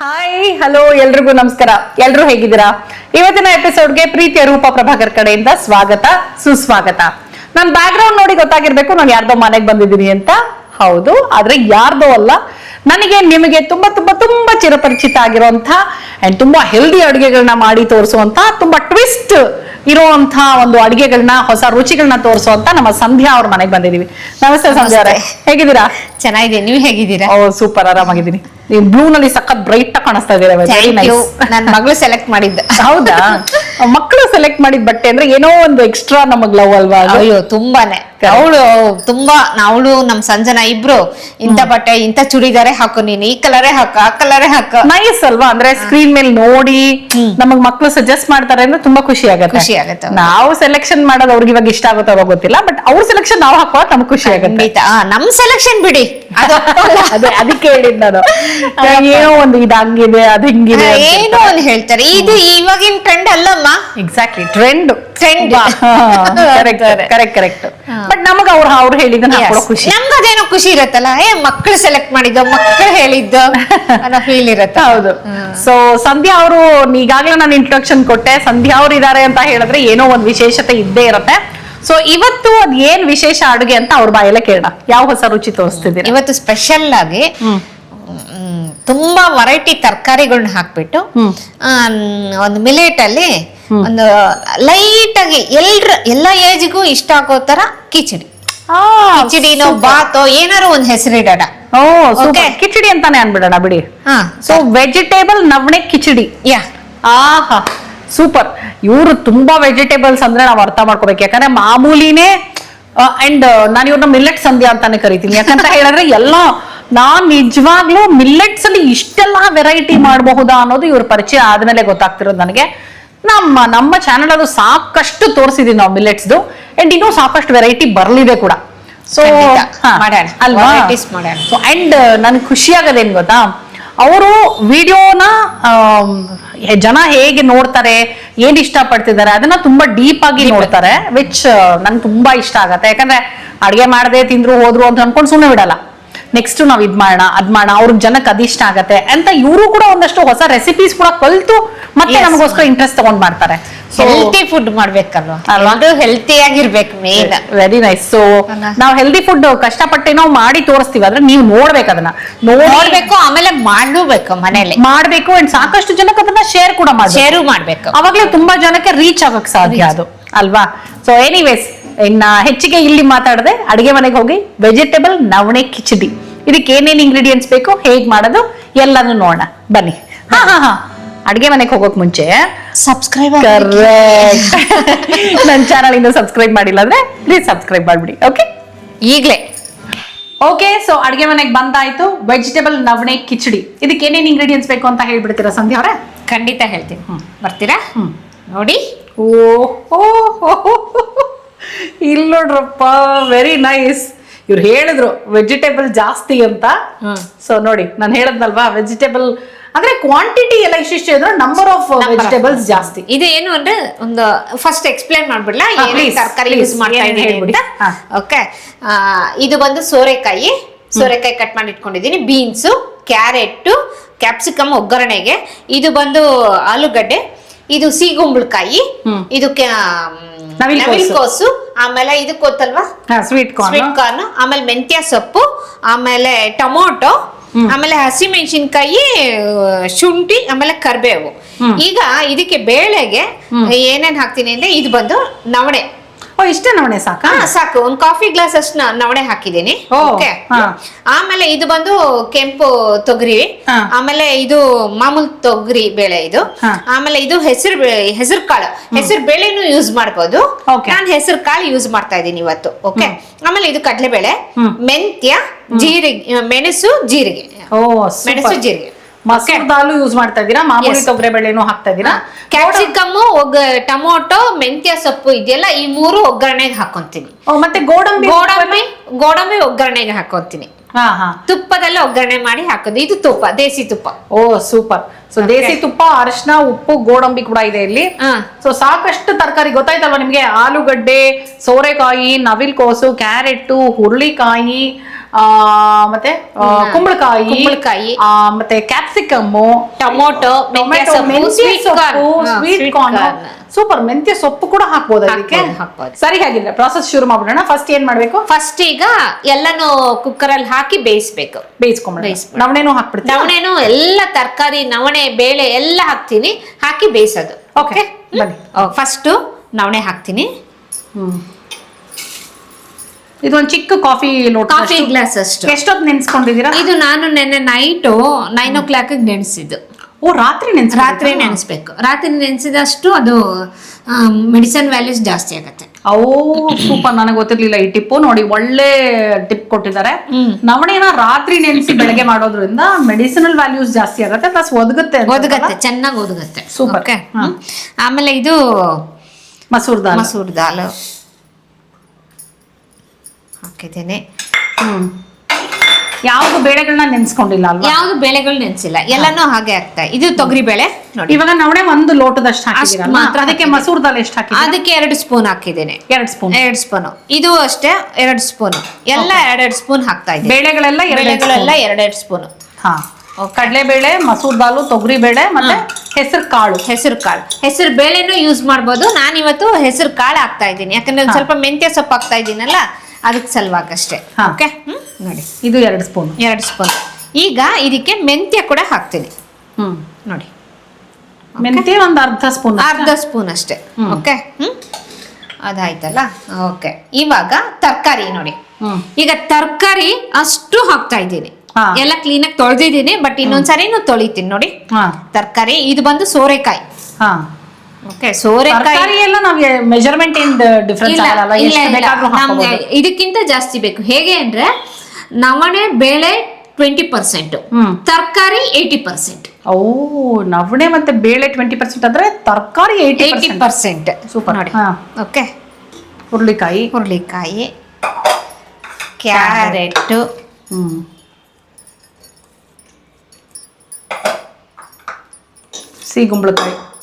Hi hello ಎಲ್ರಿಗೂ ನಮಸ್ಕಾರ. ಎಲ್ರು ಹೇಗಿದ್ದೀರಾ? ಇವತ್ತಿನ ಎಪಿಸೋಡ್ಗೆ ಪ್ರೀತಿಯ ರೂಪ ಪ್ರಭಾಕರ್ ಕಡೆಯಿಂದ ಸ್ವಾಗತ ಸುಸ್ವಾಗತ. ನನ್ನ ಬ್ಯಾಕ್ ಗ್ರೌಂಡ್ ನೋಡಿ ಗೊತ್ತಾಗಿರ್ಬೇಕು ನಾನು ಯಾರ್ದೋ ಮನೆಗೆ ಬಂದಿದ್ದೀನಿ ಅಂತ. ಹೌದು ಆದ್ರೆ ಯಾರ್ದೋ ಅಲ್ಲ. ನನಗೆ ನಿಮಗೆ ತುಂಬಾ ತುಂಬಾ ತುಂಬಾ ಚಿರಪರಿಚಿತ ಆಗಿರುವಂತ ಅಂಡ್ ತುಂಬಾ ಹೆಲ್ದಿ ಅಡುಗೆಗಳನ್ನ ಮಾಡಿ ತೋರಿಸುವಂತ ತುಂಬಾ ಟ್ವಿಸ್ಟ್ ಇರುವಂತ ಒಂದು ಅಡುಗೆಗಳನ್ನ ಹೊಸ ರುಚಿಗಳನ್ನ ತೋರಿಸುವಂತ ನಮ್ಮ ಸಂಧ್ಯಾ ಅವ್ರ ಮನೆಗೆ ಬಂದಿದೀವಿ. ನಮಸ್ತೆ ಸಂಧ್ಯಾ ಅವರೇ. ಹೇಗಿದ್ದೀರಾ? ಚೆನ್ನಾಗಿದೆ ನೀವು ಹೇಗಿದ್ದೀರಾ? ಓ ಸೂಪರ್ ಆರಾಮಾಗಿದ್ದೀನಿ. ನೀವು ಬ್ಲೂ ನಲ್ಲಿ ಸಖತ್ ಬ್ರೈಟ್ ಆಗಿ ಕಾಣಿಸ್ತಾ ಇದ್ದೀರಾ ನನ್ನ ಮಗಳು ಸೆಲೆಕ್ಟ್ ಮಾಡಿದ್ದ. ಹೌದಾ? ಮಕ್ಕಳು ಸೆಲೆಕ್ಟ್ ಮಾಡಿದ ಬಟ್ಟೆ ಅಂದ್ರೆ ಏನೋ ಒಂದು ಎಕ್ಸ್ಟ್ರಾ ನಮಗ್ ಲವ್ ಅಲ್ವಾ ಅದು? ಅಯ್ಯೋ ತುಂಬಾನೇ. ಅವಳು ತುಂಬಾ ಅವಳು ನಮ್ ಸಂಜನಾ ಇಬ್ರು ಇಂಥ ಬಟ್ಟೆ ಇಂಥ ಚೂಡಿದಾರೆ ಹಾಕು ನೀನು ಈ ಕಲರೇ ಹಾಕು ಆ ಕಲರೇ ಹಾಕು. ನೈಸ್ ಅಲ್ವಾ? ಅಂದ್ರೆ ಸ್ಕ್ರೀನ್ ಮೇಲೆ ನೋಡಿ ನಮಗ್ ಮಕ್ಕಳು ಸಜೆಸ್ಟ್ ಮಾಡ್ತಾರೆ ಅಂದ್ರೆ ತುಂಬಾ ಖುಷಿ ಆಗುತ್ತೆ. ಖುಷಿ ಆಗತ್ತೆ ನಾವು ಸೆಲೆಕ್ಷನ್ ಮಾಡೋದು ಅವ್ರಿಗೆ ಇವಾಗ ಇಷ್ಟ ಆಗುತ್ತೋ ಗೊತ್ತಿಲ್ಲ ಬಟ್ ಅವ್ರ ಸೆಲೆಕ್ಷನ್ ನಾವು ಹಾಕೋ ನಮ್ಗೆ ಖುಷಿ ಆಗುತ್ತೆ. ಖಂಡಿತ. ಆ, ನಮ್ ಸೆಲೆಕ್ಷನ್ ಬಿಡಿ. ಅದು ಒಪ್ಪಲ್ಲ. ಅದೇ ಅದಕ್ಕೆ ಹೇಳಿದ್ ನಾನು. ಏನೋ ಒಂದು ಇದ್ ಹಂಗಿದೆ ಅದು ಹಿಂಗಿದೆ ಏನೋ ಒಂದು ಹೇಳ್ತಾರೆ. ಇದು ಇವಾಗಿನ ಟ್ರೆಂಡ್ ಅಲ್ಲಮ್ಮ exactly trend trend correct correct correct but ನಮಗ ಅವ್ರು ಅವ್ರು ಹೇಳಿದ್ದನ್ನ ಹಾಕೊಳ್ಳೋ ಖುಷಿ. ನಮ್ಗೆ ಅದೇನೋ ಖುಷಿ ಇರತ್ತಲ್ಲ? ಏ ಮಕ್ಕಳು ಸೆಲೆಕ್ಟ್ ಮಾಡಿದ್ದು ಮಕ್ಕಳು ಹೇಳಿದ್ದು ಅನ್ನೋ ಫೀಲ್ ಇರತ್ತೆ. ಹೌದು. ಸೊ ಸಂಧ್ಯಾ ಅವರು ಈಗಾಗ್ಲೇ ನಾನು ಇಂಟ್ರೊಡಕ್ಷನ್ ಕೊಟ್ಟೆ. ಸಂಧ್ಯಾ ಅವ್ರು ಇದಾರೆ ಅಂತ ಹೇಳಿದ್ರೆ ಏನೋ ಒಂದ್ ವಿಶೇಷತೆ ಇದ್ದೇ ಇರತ್ತೆ. ಸೊ ಇವತ್ತು ಅದ್ ಏನ್ ವಿಶೇಷ ಅಡುಗೆ ಅಂತ ಅವ್ರ ಬಾಯಲ್ಲೇ ಕೇಳ ಯಾವ ಹೊಸ ರುಚಿ ತೋರಿಸ್ತಿದ್ದೀರಾ? ಇವತ್ತು ಸ್ಪೆಷಲ್ ಆಗಿ ತುಂಬಾ ವೆರೈಟಿ ತರಕಾರಿಗಳನ್ನ ಹಾಕ್ಬಿಟ್ಟು ಒಂದು ಮಿಲೆಟ್ ಅಲ್ಲಿ ಒಂದು ಲೈಟ್ ಆಗಿ ಎಲ್ರ ಎಲ್ಲ ಏಜ್ಗೂ ಇಷ್ಟ ಆಗೋ ತರ ಕಿಚಡಿ. ಆ, ಕಿಚಡಿನೋ ಬಾತೋ ಏನಾರು ಒಂದ್ ಹೆಸರಿಡೋಣ. ಓ ಕಿಚಡಿ ಅಂತಾನೆ ಅನ್ಬಿಡೋಣ ಬಿಡಿ. ಹಾ ಸೊ ವೆಜಿಟೇಬಲ್ ನವಣೆ ಕಿಚಡಿ. ಯಾ. ಆಹಾ ಸೂಪರ್ ಇವರು ತುಂಬಾ ವೆಜಿಟೇಬಲ್ಸ್ ಅಂದ್ರೆ ನಾವು ಅರ್ಥ ಮಾಡ್ಕೋಬೇಕು. ಯಾಕಂದ್ರೆ ಮಾಮೂಲಿನೇ ಅಂಡ್ ನಾನು ಇವ್ರನ್ನ ಮಿಲ್ಲೆಟ್ ಸಂಧ್ಯಾ ಅಂತಾನೆ ಕರಿತೀನಿ. ಯಾಕಂತ ಹೇಳಿದ್ರೆ ಎಲ್ಲ ನಾನ್ ನಿಜವಾಗ್ಲೂ ಮಿಲ್ಲೆಟ್ಸ್ ಅಲ್ಲಿ ಇಷ್ಟೆಲ್ಲ ವೆರೈಟಿ ಮಾಡಬಹುದಾ ಅನ್ನೋದು ಇವ್ರ ಪರಿಚಯ ಆದ್ಮೇಲೆ ಗೊತ್ತಾಗ್ತಿರೋದು ನನಗೆ. ನಮ್ಮ ನಮ್ಮ ಚಾನಲ್ ಅದು ಸಾಕಷ್ಟು ತೋರಿಸಿದೀವಿ ನಾವು ಮಿಲ್ಲೆಟ್ಸ್ದು ಅಂಡ್ ಇನ್ನೂ ಸಾಕಷ್ಟು ವೆರೈಟಿ ಬರ್ಲಿದೆ ಕೂಡ. ಸೊ. ಅಲ್ವಾ? ಸೊ ಅಂಡ್ ನನ್ಗೆ ಖುಷಿ ಆಗೋದೇನ್ ಗೊತ್ತಾ? ಅವರು ವಿಡಿಯೋನ ಜನ ಹೇಗೆ ನೋಡ್ತಾರೆ ಏನ್ ಇಷ್ಟ ಪಡ್ತಿದ್ದಾರೆ ಅದನ್ನ ತುಂಬಾ ಡೀಪ್ ಆಗಿ ನೋಡ್ತಾರೆ ವಿಚ್ ನಂಗೆ ತುಂಬಾ ಇಷ್ಟ ಆಗತ್ತೆ. ಯಾಕಂದ್ರೆ ಅಡ್ಗೆ ಮಾಡದೆ ತಿಂದ್ರು ಹೋದ್ರು ಅಂತ ಅನ್ಕೊಂಡು ಸುಮ್ಮನೆ ಬಿಡಲ್ಲ. ನೆಕ್ಸ್ಟ್ ನಾವ್ ಇದ್ ಮಾಡೋಣ ಅದ್ ಮಾಡೋಣ ಅವ್ರಿಗೆ ಜನಕ್ಕೆ ಅದಿಷ್ಟ ಆಗತ್ತೆ ಅಂತ ಇವರು ಕೂಡ ಒಂದಷ್ಟು ಹೊಸ ರೆಸಿಪೀಸ್ ಕೂಡ ಕಲ್ತು ಮತ್ತೆ. ನಮಗೋಸ್ಕರ ಇಂಟ್ರೆಸ್ಟ್ ತಗೊಂಡ್ ಮಾಡ್ತಾರೆ. ಹೆಲ್ತಿ ಫುಡ್ ಮಾಡ್ಬೇಕಲ್ವಾ? ಅದು ಹೆಲ್ತಿ ಆಗಿರ್ಬೇಕು ಮೇನ್ ವೆರಿ ನೈಸ್ ಸೊ ನಾವ್ ಹೆಲ್ದಿ ಫುಡ್ ನಾವು ಮಾಡಿ ತೋರಿಸ್ತೀವಿ ಆದ್ರೆ ನೀವು ನೋಡ್ಬೇಕು ಅದನ್ನ. ನೋಡ್ಬೇಕು ಆಮೇಲೆ ಮಾಡಬೇಕು ಮನೇಲಿ. ಮಾಡ್ಬೇಕು ಅಂಡ್ ಸಾಕಷ್ಟು ಜನಕ್ಕೆ ಅದನ್ನ ಶೇರ್ ಕೂಡ ಮಾಡ್ಬೇಕು. ಶೇರು ಮಾಡ್ಬೇಕು. ಅವಾಗ್ಲೇ ತುಂಬಾ ಜನಕ್ಕೆ ರೀಚ್ ಆಗಕ್ ಸಾಧ್ಯ ಅದು ಅಲ್ವಾ? ಸೊ ಎನಿವೇಸ್ ಇನ್ನ ಹೆಚ್ಚಿಗೆ ಇಲ್ಲಿ ಮಾತಾಡದೆ ಅಡಿಗೆ ಮನೆಗೆ ಹೋಗಿ ವೆಜಿಟೇಬಲ್ ನವಣೆ ಕಿಚಡಿ. ಇದಕ್ಕೆ ಏನೇನು ಇಂಗ್ರೀಡಿಯೆಂಟ್ಸ್ ಬೇಕು ಹೇಗ್ ಮಾಡೋದು ಎಲ್ಲಾನು ನೋಡೋಣ. ಬನ್ನಿ. ಹಾ ಹಾ ಹಾ. ಅಡಿಗೆ ಮನೆಗೆ ಹೋಗೋಕ್ ಮುಂಚೆ ಸಬ್ಸ್ಕ್ರೈಬ್ ನನ್ನ ಚಾನಲ್ ಇಂದ ಸಬ್ಸ್ಕ್ರೈಬ್ ಮಾಡಿಲ್ಲ ಅಂದ್ರೆ ಪ್ಲೀಸ್ ಸಬ್ಸ್ಕ್ರೈಬ್ ಮಾಡ್ಬಿಡಿ ಓಕೆ ಈಗ್ಲೇ. ಓಕೆ ಸೊ ಅಡಿಗೆ ಮನೆಗೆ ಬಂದಾಯ್ತು. ವೆಜಿಟೇಬಲ್ ನವಣೆ ಕಿಚಡಿ. ಇದಕ್ಕೆ ಏನೇನು ಇಂಗ್ರೀಡಿಯೆಂಟ್ಸ್ ಬೇಕು ಅಂತ ಹೇಳ್ಬಿಡ್ತೀರಾ ಸಂಧ್ಯಾ ಅವರೇ? ಖಂಡಿತ ಹೇಳ್ತೀನಿ. ಬರ್ತೀರಾ? ಹ್ಮ್. ನೋಡಿ. ಓ ಇಲ್ಲಿ ನೋಡ್ರಪ್ಪ ವೆರಿ ನೈಸ್ ಇವ್ರು ಹೇಳಿದ್ರು ವೆಜಿಟೇಬಲ್ ಜಾಸ್ತಿ ಅಂತ. ಸೊ ನೋಡಿ ನಾನು ಹೇಳದ್ನಲ್ವಾ ವೆಜಿಟೇಬಲ್ ಅಂದ್ರೆ ಕ್ವಾಂಟಿಟಿ ಎಲ್ಲ ಇಷ್ಟಿಷ್ಟು ಇದ್ರೆ ನಂಬರ್ ಆಫ್ ವೆಜಿಟೇಬಲ್ಸ್ ಜಾಸ್ತಿ. ಇದು ಏನು ಅಂದ್ರೆ ಒಂದು ಫಸ್ಟ್ ಎಕ್ಸ್ಪ್ಲೈನ್ ಮಾಡ್ಬಿಡ್ಲಾ? ತರಕಾರಿ ಯೂಸ್ ಮಾಡ್ತಾ. ಓಕೆ ಇದು ಬಂದು ಸೋರೆಕಾಯಿ. ಸೋರೆಕಾಯಿ ಕಟ್ ಮಾಡಿ ಇಟ್ಕೊಂಡಿದ್ದೀನಿ ಬೀನ್ಸು ಕ್ಯಾರೆಟ್ ಕ್ಯಾಪ್ಸಿಕಮ್ ಒಗ್ಗರಣೆಗೆ. ಇದು ಬಂದು ಆಲೂಗಡ್ಡೆ. ಇದು ಸೀಗುಂಬಳಕಾಯಿ. ಇದು ನವಿಲ್ಕೋಸು. ನವಿಲ್ಕೋಸು ಆಮೇಲೆ ಇದು ಗೊತ್ತಲ್ವಾ ಸ್ವೀಟ್ ಕಾರ್ನ್ ಸ್ವೀಟ್ ಕಾರ್ನ್ ಆಮೇಲೆ ಮೆಂತ್ಯ ಸೊಪ್ಪು ಆಮೇಲೆ ಟೊಮೊಟೊ ಆಮೇಲೆ ಹಸಿಮೆಣಸಿನ್ಕಾಯಿ ಶುಂಠಿ ಆಮೇಲೆ ಕರ್ಬೇವು. ಈಗ ಇದಕ್ಕೆ ಬೇಳೆಗೆ ಏನೇನ್ ಹಾಕ್ತೀನಿ ಅಂದ್ರೆ ಇದು ಬಂದು ನವಣೆ. ಓ ಇಷ್ಟೇ ನವಣೆ ಸಾಕಾ? ಸಾಕು. ಒಂದ್ ಕಾಫಿ ಗ್ಲಾಸ್ ಅಷ್ಟು ನವಣೆ ಹಾಕಿದ್ದೀನಿ. ಓ, Okay. ಹಾ. ಆಮೇಲೆ ಇದು ಬಂದು ಕೆಂಪು ತೊಗರಿ. ಹಾ. ಆಮೇಲೆ ಇದು ಮಾಮೂಲ್ ತೊಗರಿ ಬೇಳೆ ಇದು. ಹಾ. ಆಮೇಲೆ ಇದು ಹೆಸರು ಹೆಸರು ಕಾಳು. ಹೆಸರು ಬೇಳೆನು ಯೂಸ್ ಮಾಡ್ಬೋದು. Okay. ನಾನು ಹೆಸರು ಕಾಳು ಯೂಸ್ ಮಾಡ್ತಾ ಇದ್ದೀನಿ ಇವತ್ತು. ಓಕೆ ಆಮೇಲೆ ಇದು ಕಡಲೆ ಬೇಳೆ ಮೆಂತ್ಯ ಜೀರಿಗೆ ಮೆಣಸು ಜೀರಿಗೆ. ಓ ಮೆಣಸು ಜೀರಿಗೆ. ಮಸೂರ್ ದಾಲು ಯೂಸ್ ಮಾಡ್ತಾ ಇದ್ದೀರಾ? ಮಾಮೂಲಿ ತೊಗರೆ ಬೇಳೆನೂ ಹಾಕ್ತಾ ಇದ್ದೀರಾ? ಕ್ಯಾಪ್ಸಿಕಮ್ ಟೊಮೊಟೊ ಮೆಂತ್ಯ ಸೊಪ್ಪು ಇದೆಯಲ್ಲ ಈ ಮೂರು ಒಗ್ಗರಣೆಗೆ ಹಾಕೊಂತೀನಿ. ಮತ್ತೆ ಗೋಡಂಬಿ ಗೋಡಂಬಿ ಗೋಡಂಬಿ ಒಗ್ಗರಣೆಗೆ ಹಾಕೊಂತೀನಿ. ಹಾ ಹಾ. ತುಪ್ಪದಲ್ಲೇ ಒಗ್ಗರಣೆ ಮಾಡಿ ಹಾಕೋದು. ಇದು ತುಪ್ಪ ದೇಸಿ ತುಪ್ಪ. ಓ ಸೂಪರ್. ಸೊ ದೇಸಿ ತುಪ್ಪ ಅರಿಶಿನ ಉಪ್ಪು ಗೋಡಂಬಿ ಕೂಡ ಇದೆ ಇಲ್ಲಿ. ಹಾ. ಸೊ ಸಾಕಷ್ಟು ತರಕಾರಿ ಗೊತ್ತಾಯ್ತಲ್ವಾ ನಿಮ್ಗೆ? ಆಲೂಗಡ್ಡೆ ಸೋರೆಕಾಯಿ ನವಿಲ್ಕೋಸು ಕ್ಯಾರೆಟ್ ಹುರುಳಿಕಾಯಿ ಮತ್ತೆ ಕುಂಬಳಕಾಯಿ ಕುಂಬಳಕಾಯಿ. ಮತ್ತೆ ಕ್ಯಾಪ್ಸಿಕಮ್ ಟೊಮೊಟೊ ಸೊಪ್ಪು ಮೆಂತ್ಯ ಸ್ವೀಟ್ ಸೊಪ್ಪು ಕಾರ್ನ್ ಸ್ವೀಟ್ ಕಾರ್ನ್ ಸೂಪರ್ ಮೆಂತ್ಯ ಸೊಪ್ಪು ಕೂಡ ಹಾಕ್ಬೋದು ಅದಕ್ಕೆ. ಸರಿ ಹಾಗಿದ್ರೆ ಪ್ರಾಸೆಸ್ ಶುರು ಮಾಡ್ಬಿಡೋಣ. ಫಸ್ಟ್ ಏನ್ ಮಾಡ್ಬೇಕು? ಫಸ್ಟ್ ಈಗ ಎಲ್ಲಾನು ಕುಕ್ಕರ್ ಅಲ್ಲಿ ಹಾಕಿ ಬೇಯಿಸ್ಬೇಕು. ಬೇಯಿಸ್ಕೊಂಡ್ಬಿಡ. ನವಣೆನೂ ಹಾಕ್ಬಿಡ್ತೀನಿ ನವಣೆನೂ ಎಲ್ಲ ತರಕಾರಿ ನವಣೆ ಬೇಳೆ ಎಲ್ಲ ಹಾಕ್ತೀನಿ. ಹಾಕಿ ಬೇಯಿಸೋದು. ಓಕೆ ಬನ್ನಿ. ಫಸ್ಟ್ ನವಣೆ ಹಾಕ್ತೀನಿ. ಹ್ಮ್. ಇದೊಂದು ಚಿಕ್ಕ ಕಾಫಿ ಲೋಟ ಕಾಫಿ ಗ್ಲಾಸ್ ಅಷ್ಟು. ಎಷ್ಟೊತ್ತು ನೆನ್ಸ್ಕೊಂಡಿದ್ದೀರಾ? ಇದು ನಾನು ನೆನ್ನೆ ನೈಟು ನೈನ್ ಓ ಕ್ಲಾಕ್ ನೆನೆಸಿದ್ದು. ಓ ರಾತ್ರಿ ನೆನ್ಸ್ ರಾತ್ರಿ ನೆನೆಸ್ಬೇಕು. ರಾತ್ರಿ ನೆನೆಸಿದಷ್ಟು ಅದು ಮೆಡಿಸನ್ ವ್ಯಾಲ್ಯೂಸ್ ಜಾಸ್ತಿ ಆಗುತ್ತೆ. ಓ ಸೂಪರ್ ನನಗೆ ಗೊತ್ತಿರಲಿಲ್ಲ ಈ ಟಿಪ್ಪು. ನೋಡಿ ಒಳ್ಳೆ ಟಿಪ್ ಕೊಟ್ಟಿದ್ದಾರೆ. ನವಣೆನ ರಾತ್ರಿ ನೆನೆಸಿ ಬೆಳಗ್ಗೆ ಮಾಡೋದ್ರಿಂದ ಮೆಡಿಸಿನಲ್ ವ್ಯಾಲ್ಯೂಸ್ ಜಾಸ್ತಿ ಆಗುತ್ತೆ ಪ್ಲಸ್ ಒದಗುತ್ತೆ ಒದಗುತ್ತೆ ಚೆನ್ನಾಗಿ ಒದಗುತ್ತೆ. ಹ್ಮ್. ಆಮೇಲೆ ಇದು ಮಸೂರ್ ದಾಲ್. ಮಸೂರ್ ದಾಲ್. ಹಾಕಿದ್ದೇನೆ ಹ್ಮ್. ಯಾವ್ದು ಬೇಳೆಗಳನ್ನ ನೆನ್ಸ್ಕೊಂಡಿಲ್ಲ ಅಲ್ವಾ? ಯಾವ್ದು ಬೇಳೆಗಳು ನೆನ್ಸಿಲ್ಲ. ಎಲ್ಲಾನು ಹಾಗೆ ಆಗ್ತಾ ಇದು. ತೊಗರಿ ಬೇಳೆ. ನೋಡಿ. ಇವಾಗ ನವಣೆ ಒಂದು ಲೋಟದಷ್ಟು ಹಾಕಿದ್ದೀರಲ್ಲ ಮಾತ್ರ ಅದಕ್ಕೆ ಮಸೂರ್ ದಾಲ್ ಎಷ್ಟು ಹಾಕಿ ಅದಕ್ಕೆ ಎರಡು ಸ್ಪೂನ್ ಹಾಕಿದ್ದೇನೆ. ಎರಡು ಸ್ಪೂನ್. ಎರಡು ಸ್ಪೂನ್. ಇದು ಅಷ್ಟೇ ಎರಡು ಸ್ಪೂನ್. ಎಲ್ಲ ಎರಡೆರಡು ಸ್ಪೂನ್ ಹಾಕ್ತಾ ಇದ್ದೀನಿ. ಬೇಳೆಗಳೆಲ್ಲ ಎರಡು ಬೇಳೆಗಳೆಲ್ಲ ಎರಡೆರಡು ಸ್ಪೂನ್. ಹಾ. ಕಡಲೆಬೇಳೆ ಮಸೂರ್ ದಾಲು ತೊಗರಿ ಬೇಳೆ ಮತ್ತೆ ಹೆಸರು ಕಾಳು ಹೆಸರು ಕಾಳು. ಹೆಸರು ಬೇಳೆನೂ ಯೂಸ್ ಮಾಡ್ಬೋದು. ನಾನಿವತ್ತು ಹೆಸರು ಕಾಳು ಹಾಕ್ತಾ ಇದ್ದೀನಿ. ಯಾಕಂದ್ರೆ ಸ್ವಲ್ಪ ಮೆಂತ್ಯ ಸೊಪ್ಪು ಹಾಕ್ತಾ ಇದ್ದೀನಲ್ಲ ಅದಕ್ಕೆ ಸಲುವಾಗಿ ಅಷ್ಟೇ ಓಕೆ ನೋಡಿ. ಇದು ಎರಡು ಸ್ಪೂನ್ ಎರಡು ಸ್ಪೂನ್ ಈಗ ಇದಕ್ಕೆ ಮೆಂತ್ಯ ಕೂಡ ಹಾಕ್ತೀನಿ. ಹ್ಮ್. ನೋಡಿ. ಮೆಂತ್ಯ ಒಂದು ಅರ್ಧ ಸ್ಪೂನ್ ಅರ್ಧ ಸ್ಪೂನ್ ಅಷ್ಟೇ. ಓಕೆ ಹ್ಮ್? ಅದಾಯ್ತಲ್ಲ? ಓಕೆ ಇವಾಗ ತರಕಾರಿ ನೋಡಿ. ಈಗ ತರಕಾರಿ ಅಷ್ಟು ಹಾಕ್ತಾ ಇದ್ದೀನಿ. ಎಲ್ಲ ಎಲ್ಲ ಕ್ಲೀನಾಗಿ ತೊಳೆದಿದ್ದೀನಿ ಬಟ್ ಇನ್ನೊಂದ್ಸರಿನೂ ತೊಳಿತೀನಿ ನೋಡಿ. ಹಾ. ತರಕಾರಿ ಇದು ಬಂದು ಸೋರೆಕಾಯಿ. ಹಾ. ಓಕೆ ಸೋರೆಕಾಯಿ ಎಲ್ಲ ನಾವು ಮೆಜರ್ಮೆಂಟ್ ಏನ್ ಡಿಫ್ರೆನ್ಸ್ ಇಲ್ಲ, ಆಗಲ್ಲ ಎಷ್ಟು. ಬೇಕಾದ್ರೂ ನಮ್ಗೆ ಇದಕ್ಕಿಂತ ಜಾಸ್ತಿ ಬೇಕು. ಹೇಗೆ ಅಂದ್ರೆ ನವಣೆ ಬೇಳೆ ಟ್ವೆಂಟಿ ಪರ್ಸೆಂಟ್ ಹ್ಮ್. ತರಕಾರಿ ಏಯ್ಟಿ ಪರ್ಸೆಂಟ್ ಓ ನವಣೆ ಮತ್ತೆ ಬೇಳೆ ಟ್ವೆಂಟಿ ಪರ್ಸೆಂಟ್ ಅಂದ್ರೆ ತರಕಾರಿ ಏಯ್ಟಿ ಏಯ್ಟಿ ಪರ್ಸೆಂಟ್ ಸೂಪರ್ ನೋಡಿ. ಹಾ. ಓಕೆ ಹುರುಳಿಕಾಯಿ. ಹುರುಳಿಕಾಯಿ. ಕ್ಯಾರೆಟ್ ಹ್ಮ್.